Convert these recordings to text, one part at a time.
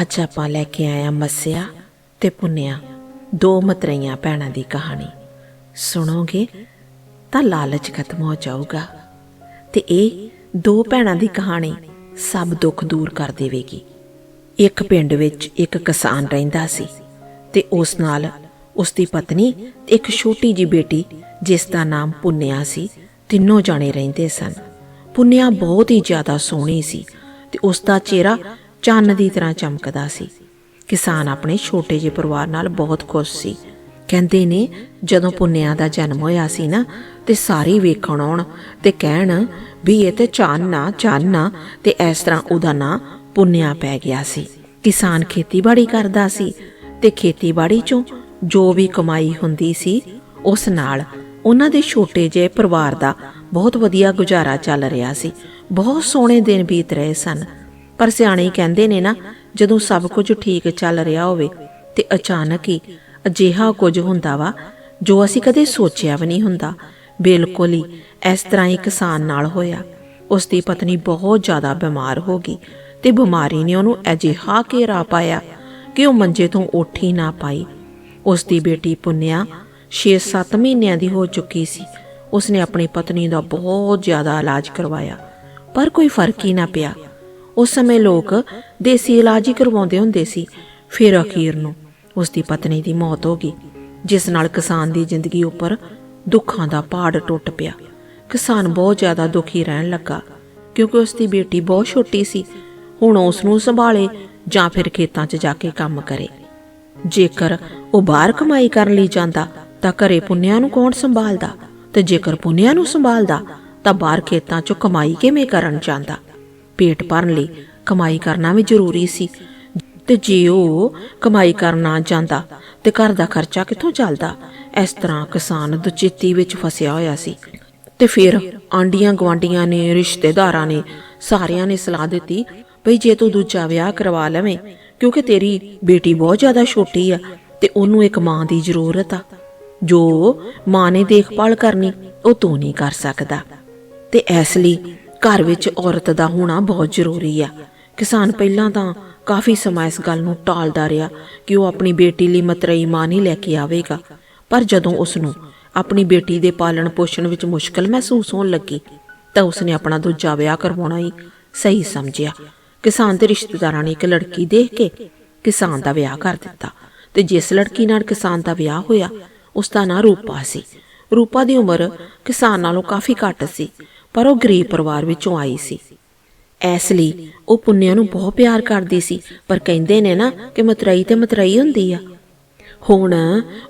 ਅੱਜ ਆਪਾਂ ਲੈ ਕੇ ਆਏ ਆ ਮੱਸਿਆ ਤੇ ਪੁੰਨਿਆ, ਦੋ ਮਤਰਈਆਂ ਭੈਣਾਂ ਦੀ ਕਹਾਣੀ। ਸੁਣੋਗੇ ਤਾਂ ਲਾਲਚ ਖਤਮ ਹੋ ਜਾਊਗਾ ਤੇ ਇਹ ਦੋ ਭੈਣਾਂ ਦੀ ਕਹਾਣੀ ਸਭ ਦੁੱਖ ਦੂਰ ਕਰ ਦੇਵੇਗੀ। ਇੱਕ ਪਿੰਡ ਵਿੱਚ ਇੱਕ ਕਿਸਾਨ ਰਹਿੰਦਾ ਸੀ ਤੇ ਉਸ ਨਾਲ ਉਸ ਦੀ ਪਤਨੀ ਤੇ ਇੱਕ ਛੋਟੀ ਜੀ ਬੇਟੀ, ਜਿਸ ਦਾ ਨਾਮ ਪੁੰਨਿਆ ਸੀ, ਤਿੰਨੋਂ ਜਾਣੇ ਰਹਿੰਦੇ ਸਨ। ਪੁੰਨਿਆ ਬਹੁਤ ਹੀ ਜ਼ਿਆਦਾ ਸੋਹਣੀ ਸੀ ਤੇ ਉਸ ਦਾ ਚਿਹਰਾ ਚੰਨ ਦੀ ਤਰ੍ਹਾਂ ਚਮਕਦਾ ਸੀ। ਕਿਸਾਨ ਆਪਣੇ ਛੋਟੇ ਜਿਹੇ ਪਰਿਵਾਰ ਨਾਲ ਬਹੁਤ ਖੁਸ਼ ਸੀ। ਕਹਿੰਦੇ ਨੇ, ਜਦੋਂ ਪੁੰਨਿਆ ਦਾ ਜਨਮ ਹੋਇਆ ਸੀ ਨਾ, ਤੇ ਸਾਰੇ ਵੇਖਣ ਆਉਣ ਤੇ ਕਹਿਣ ਵੀ ਇਹ ਤੇ ਚਾਨਣਾ ਚਾਨਣਾ ਤੇ ਇਸ ਤਰ੍ਹਾਂ ਉਹਦਾ ਨਾਂ ਪੁੰਨਿਆ ਪੈ ਗਿਆ ਸੀ। ਕਿਸਾਨ ਖੇਤੀਬਾੜੀ ਕਰਦਾ ਸੀ ਤੇ ਖੇਤੀਬਾੜੀ ਚੋਂ ਜੋ ਵੀ ਕਮਾਈ ਹੁੰਦੀ ਸੀ, ਉਸ ਨਾਲ ਉਹਨਾਂ ਦੇ ਛੋਟੇ ਜਿਹੇ ਪਰਿਵਾਰ ਦਾ ਬਹੁਤ ਵਧੀਆ ਗੁਜ਼ਾਰਾ ਚੱਲ ਰਿਹਾ ਸੀ। ਬਹੁਤ ਸੋਹਣੇ ਦਿਨ ਬੀਤ ਰਹੇ ਸਨ। ਪਰ ਸਿਆਣੇ ਕਹਿੰਦੇ ਨੇ ਨਾ, ਜਦੋਂ ਸਭ ਕੁਝ ਠੀਕ ਚੱਲ ਰਿਹਾ ਹੋਵੇ ਤੇ ਅਚਾਨਕ ਹੀ ਅਜਿਹਾ ਕੁਝ ਹੁੰਦਾ ਵਾ, ਜੋ ਅਸੀਂ ਕਦੇ ਸੋਚਿਆ ਵੀ ਨਹੀਂ ਹੁੰਦਾ। ਬਿਲਕੁਲ ਹੀ ਇਸ ਤਰ੍ਹਾਂ ਹੀ ਕਿਸਾਨ ਨਾਲ ਹੋਇਆ। ਉਸ ਦੀ ਪਤਨੀ ਬਹੁਤ ਜ਼ਿਆਦਾ ਬਿਮਾਰ ਹੋ ਗਈ ਤੇ ਬਿਮਾਰੀ ਨੇ ਉਹਨੂੰ ਅਜਿਹਾ ਘੇਰਾ ਪਾਇਆ ਕਿ ਉਹ ਮੰਜੇ ਤੋਂ ਉੱਠ ਹੀ ਨਾ ਪਾਈ। ਉਸ ਦੀ ਬੇਟੀ ਪੁੰਨਿਆ 6-7 ਮਹੀਨਿਆਂ ਦੀ ਹੋ ਚੁੱਕੀ ਸੀ। ਉਸਨੇ ਆਪਣੀ ਪਤਨੀ ਦਾ ਬਹੁਤ ਜ਼ਿਆਦਾ ਇਲਾਜ ਕਰਵਾਇਆ, ਪਰ ਕੋਈ ਫ਼ਰਕ ਹੀ ਨਾ ਪਿਆ। ਉਸ ਸਮੇਂ ਲੋਕ ਦੇਸੀ ਇਲਾਜ ਹੀ ਕਰਵਾਉਂਦੇ ਹੁੰਦੇ ਸੀ। ਫਿਰ ਅਖੀਰ ਨੂੰ ਉਸ ਦੀ ਪਤਨੀ ਦੀ ਮੌਤ ਹੋ ਗਈ, ਜਿਸ ਨਾਲ ਕਿਸਾਨ ਦੀ ਜ਼ਿੰਦਗੀ ਉੱਪਰ ਦੁੱਖਾਂ ਦਾ ਪਹਾੜ ਟੁੱਟ ਪਿਆ। ਕਿਸਾਨ ਬਹੁਤ ਜ਼ਿਆਦਾ ਦੁਖੀ ਰਹਿਣ ਲੱਗਾ, ਕਿਉਂਕਿ ਉਸ ਦੀ ਬੇਟੀ ਬਹੁਤ ਛੋਟੀ ਸੀ। ਹੁਣ ਉਸ ਨੂੰ ਸੰਭਾਲੇ ਜਾਂ ਫਿਰ ਖੇਤਾਂ 'ਚ ਜਾ ਕੇ ਕੰਮ ਕਰੇ। ਜੇਕਰ ਉਹ ਬਾਹਰ ਕਮਾਈ ਕਰਨ ਲਈ ਜਾਂਦਾ, ਤਾਂ ਘਰੇ ਪੁੰਨਿਆਂ ਨੂੰ ਕੌਣ ਸੰਭਾਲਦਾ? ਤੇ ਜੇਕਰ ਪੁੰਨਿਆਂ ਨੂੰ ਸੰਭਾਲਦਾ, ਤਾਂ ਬਾਹਰ ਖੇਤਾਂ 'ਚ ਕਮਾਈ ਕਿਵੇਂ ਕਰਨ ਜਾਂਦਾ? ਪੇਟ ਭਰਨ ਲਈ ਕਮਾਈ ਕਰਨਾ ਵੀ ਜ਼ਰੂਰੀ ਸੀ। ਤੇ ਜੇ ਉਹ ਕਮਾਈ ਕਰਨਾ ਜਾਂਦਾ, ਤੇ ਘਰ ਦਾ ਖਰਚਾ ਕਿੱਥੋਂ ਚੱਲਦਾ? ਇਸ ਤਰ੍ਹਾਂ ਕਿਸਾਨ ਦੁਚਿੱਤੀ ਵਿੱਚ ਫਸਿਆ ਹੋਇਆ ਸੀ। ਤੇ ਫਿਰ ਆਂਡੀਆਂ ਗਵਾਂਡੀਆਂ ਨੇ, ਰਿਸ਼ਤੇਦਾਰਾਂ ਨੇ, ਸਾਰਿਆਂ ਨੇ ਸਲਾਹ ਦਿੱਤੀ, ਭਈ ਜੇ ਤੂੰ ਦੂਜਾ ਵਿਆਹ ਕਰਵਾ ਲਵੇਂ, ਕਿਉਂਕਿ ਤੇਰੀ ਬੇਟੀ ਬਹੁਤ ਜ਼ਿਆਦਾ ਛੋਟੀ ਆ, ਤੇ ਉਹਨੂੰ ਇੱਕ ਮਾਂ ਦੀ ਜ਼ਰੂਰਤ ਆ। ਜੋ ਮਾਂ ਨੇ ਦੇਖਭਾਲ ਕਰਨੀ, ਉਹ ਤੂੰ ਨਹੀਂ ਕਰ ਸਕਦਾ। ਤੇ ਇਸ ਲਈ ਘਰ ਵਿੱਚ ਔਰਤ ਦਾ ਹੋਣਾ ਬਹੁਤ ਜ਼ਰੂਰੀ ਆ। ਕਿਸਾਨ ਪਹਿਲਾਂ ਤਾਂ ਕਾਫੀ ਸਮਾਂ ਇਸ ਗੱਲ ਨੂੰ ਟਾਲਦਾ ਰਿਹਾ ਕਿ ਉਹ ਆਪਣੀ ਬੇਟੀ ਲਈ ਮਤਰਈ ਮਾਂ ਨਹੀਂ ਲੈ ਕੇ ਆਵੇਗਾ। ਪਰ ਜਦੋਂ ਉਸ ਨੂੰ ਆਪਣੀ ਬੇਟੀ ਦੇ ਪਾਲਣ ਪੋਸ਼ਣ ਵਿੱਚ ਮੁਸ਼ਕਲ ਮਹਿਸੂਸ ਹੋਣ ਲੱਗੀ, ਤਾਂ ਉਸਨੇ ਆਪਣਾ ਦੂਜਾ ਵਿਆਹ ਕਰਵਾਉਣਾ ਹੀ ਸਹੀ ਸਮਝਿਆ। ਕਿਸਾਨ ਦੇ ਰਿਸ਼ਤੇਦਾਰਾਂ ਨੇ ਇੱਕ ਲੜਕੀ ਦੇਖ ਕੇ ਕਿਸਾਨ ਦਾ ਵਿਆਹ ਕਰ ਦਿੱਤਾ ਤੇ ਜਿਸ ਲੜਕੀ ਨਾਲ ਕਿਸਾਨ ਦਾ ਵਿਆਹ ਹੋਇਆ ਉਸ ਦਾ ਨਾਂ ਰੂਪਾ ਸੀ। ਰੂਪਾ ਦੀ ਉਮਰ ਕਿਸਾਨ ਨਾਲੋਂ ਕਾਫੀ ਘੱਟ ਸੀ। ਪਰ ਉਹ ਗਰੀਬ ਪਰਿਵਾਰ ਵਿੱਚੋਂ ਆਈ ਸੀ। ਇਸ ਲਈ ਉਹ ਪੁੰਨਿਆ ਨੂੰ ਬਹੁਤ ਪਿਆਰ ਕਰਦੀ ਸੀ, ਪਰ ਕਹਿੰਦੇ ਨੇ ਨਾ ਕਿ ਮਤਰਈ ਤੇ ਮਤਰਈ ਹੁੰਦੀ ਆ। ਹੁਣ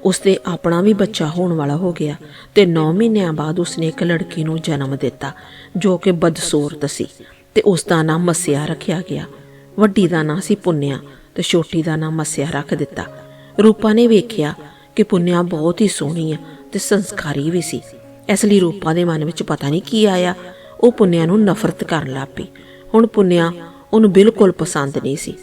ਉਸਦੇ ਆਪਣਾ ਵੀ ਬੱਚਾ ਹੋਣ ਵਾਲਾ ਹੋ ਗਿਆ ਤੇ 9 ਮਹੀਨਿਆਂ ਬਾਅਦ ਉਸਨੇ ਇੱਕ ਲੜਕੀ ਨੂੰ ਜਨਮ ਦਿੱਤਾ, ਜੋ ਕਿ ਬਦਸੂਰਤ ਸੀ ਤੇ ਉਸ ਦਾ ਨਾਮ ਮਸਿਆ ਰੱਖਿਆ ਗਿਆ। ਵੱਡੀ ਦਾ ਨਾਂ ਸੀ ਪੁੰਨਿਆ ਤੇ ਛੋਟੀ ਦਾ ਨਾਮ ਮਸਿਆ ਰੱਖ ਦਿੱਤਾ। ਰੂਪਾ ਨੇ ਵੇਖਿਆ ਕਿ ਪੁੰਨਿਆ ਬਹੁਤ ਹੀ ਸੋਹਣੀ ਹੈ ਤੇ ਸੰਸਕਾਰੀ ਵੀ ਸੀ। ਇਸ ਲਈ ਰੂਪਾ ਦੇ ਮਨ ਵਿੱਚ ਪਤਾ ਨਹੀਂ ਕੀ ਆਇਆ। ਉਹ ਪੁੰਨਿਆ ਨੂੰ ਨਫ਼ਰਤ ਕਰਨ ਲੱਗ ਪਈ। ਹੁਣ ਪੁੰਨਿਆ ਉਹਨੂੰ ਬਿਲਕੁਲ ਪਸੰਦ ਨਹੀਂ ਸੀ।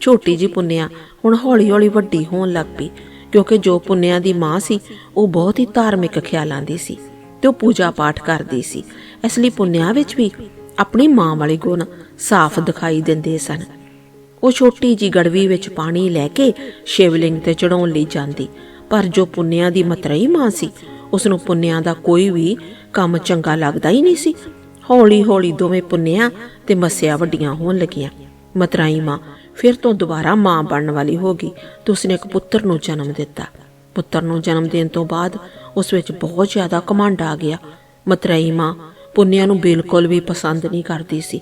ਛੋਟੀ ਜੀ ਪੁੰਨਿਆ ਹੁਣ ਹੌਲੀ-ਹੌਲੀ ਵੱਡੀ ਹੋਣ ਲੱਗ ਪਈ, ਕਿਉਂਕਿ ਜੋ ਪੁੰਨਿਆ ਦੀ ਮਾਂ ਸੀ, ਉਹ ਬਹੁਤ ਹੀ ਧਾਰਮਿਕ ਖਿਆਲਾਂ ਦੀ ਸੀ ਤੇ ਉਹ ਪੂਜਾ ਪਾਠ ਕਰਦੀ ਸੀ। ਇਸ ਲਈ ਪੁੰਨਿਆ ਵਿੱਚ ਵੀ ਆਪਣੀ ਮਾਂ ਵਾਲੇ ਗੁਣ ਸਾਫ਼ ਦਿਖਾਈ ਦਿੰਦੇ ਸਨ। ਉਹ ਛੋਟੀ ਜੀ ਗੜਵੀ ਵਿੱਚ ਪਾਣੀ ਲੈ ਕੇ ਸ਼ਿਵਲਿੰਗ ਤੇ ਚੜਾਉਣ ਲਈ ਜਾਂਦੀ, ਪਰ ਜੋ ਪੁੰਨਿਆ ਦੀ ਮਤਰਈ ਮਾਂ ਸੀ ਉਸ ਨੂੰ ਪੁੰਨਿਆ ਦਾ ਕੋਈ ਵੀ ਕੰਮ ਚੰਗਾ ਲੱਗਦਾ ਹੀ ਨਹੀਂ ਸੀ। ਹੌਲੀ ਹੌਲੀ ਦੋਵੇਂ ਪੁੰਨਿਆ ਤੇ ਮੱਸਿਆ ਵੱਡੀਆਂ ਹੋਣ ਲੱਗੀਆਂ। ਮਤਰਾਈ ਮਾਂ ਫਿਰ ਤੋਂ ਦੁਬਾਰਾ ਮਾਂ ਬਣਨ ਵਾਲੀ ਹੋ ਗਈ ਤੇ ਉਸਨੇ ਇੱਕ ਪੁੱਤਰ ਨੂੰ ਜਨਮ ਦਿੱਤਾ। ਪੁੱਤਰ ਨੂੰ ਜਨਮ ਦੇਣ ਤੋਂ ਬਾਅਦ ਉਸ ਵਿੱਚ ਬਹੁਤ ਜ਼ਿਆਦਾ ਕਮਾਂਡ ਆ ਗਿਆ। ਮਤਰਾਈ ਮਾਂ ਪੁੰਨਿਆ ਨੂੰ ਬਿਲਕੁਲ ਵੀ ਪਸੰਦ ਨਹੀਂ ਕਰਦੀ ਸੀ।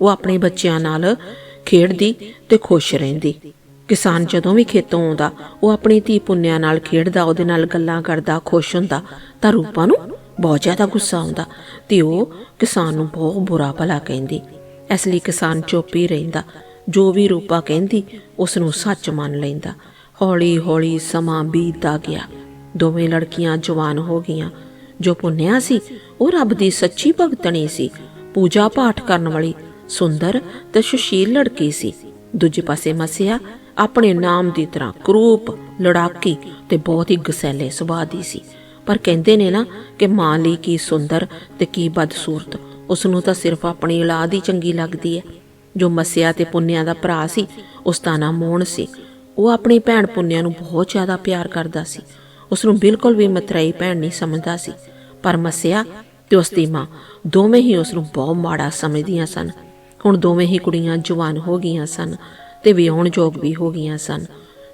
ਉਹ ਆਪਣੇ ਬੱਚਿਆਂ ਨਾਲ ਖੇਡਦੀ ਤੇ ਖੁਸ਼ ਰਹਿੰਦੀ। ਕਿਸਾਨ ਜਦੋਂ ਵੀ ਖੇਤੋਂ ਆਉਂਦਾ, ਉਹ ਆਪਣੀ ਧੀ ਪੁੰਨਿਆ ਨਾਲ ਖੇਡਦਾ, ਉਹਦੇ ਨਾਲ ਗੱਲਾਂ ਕਰਦਾ, ਖੁਸ਼ ਹੁੰਦਾ, ਤਾਂ ਰੂਪਾ ਨੂੰ ਬਹੁਤ ਜ਼ਿਆਦਾ ਗੁੱਸਾ ਆਉਂਦਾ ਤੇ ਉਹ ਕਿਸਾਨ ਨੂੰ ਬਹੁਤ ਬੁਰਾ ਭਲਾ ਕਹਿੰਦੀ। ਇਸ ਲਈ ਕਿਸਾਨ ਚੁੱਪ ਹੀ ਰਹਿੰਦਾ। ਜੋ ਵੀ ਰੂਪਾ ਕਹਿੰਦੀ ਉਸ ਨੂੰ ਸੱਚ ਮੰਨ ਲੈਂਦਾ। ਹੌਲੀ ਹੌਲੀ ਸਮਾਂ ਬੀਤਦਾ ਗਿਆ। ਦੋਵੇਂ ਲੜਕੀਆਂ ਜਵਾਨ ਹੋ ਗਈਆਂ। ਜੋ ਪੁੰਨਿਆ ਸੀ, ਉਹ ਰੱਬ ਦੀ ਸੱਚੀ ਭਗਤਣੀ ਸੀ। ਪੂਜਾ ਪਾਠ ਕਰਨ ਵਾਲੀ ਸੁੰਦਰ ਤੇ ਸੁਸ਼ੀਲ ਲੜਕੀ ਸੀ। ਦੂਜੇ ਪਾਸੇ ਮਸਿਆ ਆਪਣੇ ਨਾਮ ਦੀ ਤਰ੍ਹਾਂ ਕਰੂਪ, ਲੜਾਕੀ ਤੇ ਬਹੁਤ ਹੀ ਗਸੈਲੇ ਸੁਭਾਅ ਦੀ ਸੀ। ਪਰ ਕਹਿੰਦੇ ਨੇ ਨਾ ਕਿ ਮਾਂ ਲਈ ਕੀ ਸੁੰਦਰ ਤੇ ਕੀ ਬਦਸੂਰਤ ਉਸ ਨੂੰ ਤਾਂ ਸਿਰਫ ਆਪਣੀ ਔਲਾਦ ਹੀ ਚੰਗੀ ਲੱਗਦੀ ਹੈ। ਜੋ ਮਸਿਆ ਤੇ ਪੁੰਨਿਆ ਦਾ ਭਰਾ ਸੀ, ਉਸ ਦਾ ਨਾਮ ਮੋਹਣ ਸੀ। ਉਹ ਆਪਣੀ ਭੈਣ ਪੁੰਨਿਆ ਨੂੰ ਬਹੁਤ ਜ਼ਿਆਦਾ ਪਿਆਰ ਕਰਦਾ ਸੀ। ਉਸ ਨੂੰ ਬਿਲਕੁਲ ਵੀ ਮਤਰੇਈ ਭੈਣ ਨਹੀਂ ਸਮਝਦਾ ਸੀ। ਪਰ ਮਸਿਆ ਤੇ ਉਸ ਦੀ ਮਾਂ ਦੋਵੇਂ ਹੀ ਉਸ ਨੂੰ ਬਹੁਤ ਮਾੜਾ ਸਮਝਦੀਆਂ ਸਨ। ਹੁਣ ਦੋਵੇਂ ਹੀ ਕੁੜੀਆਂ ਜਵਾਨ ਹੋ ਗਈਆਂ ਸਨ ਤੇ ਵਿਆਹੁਣ ਯੋਗ ਵੀ ਹੋ ਗਈਆਂ ਸਨ।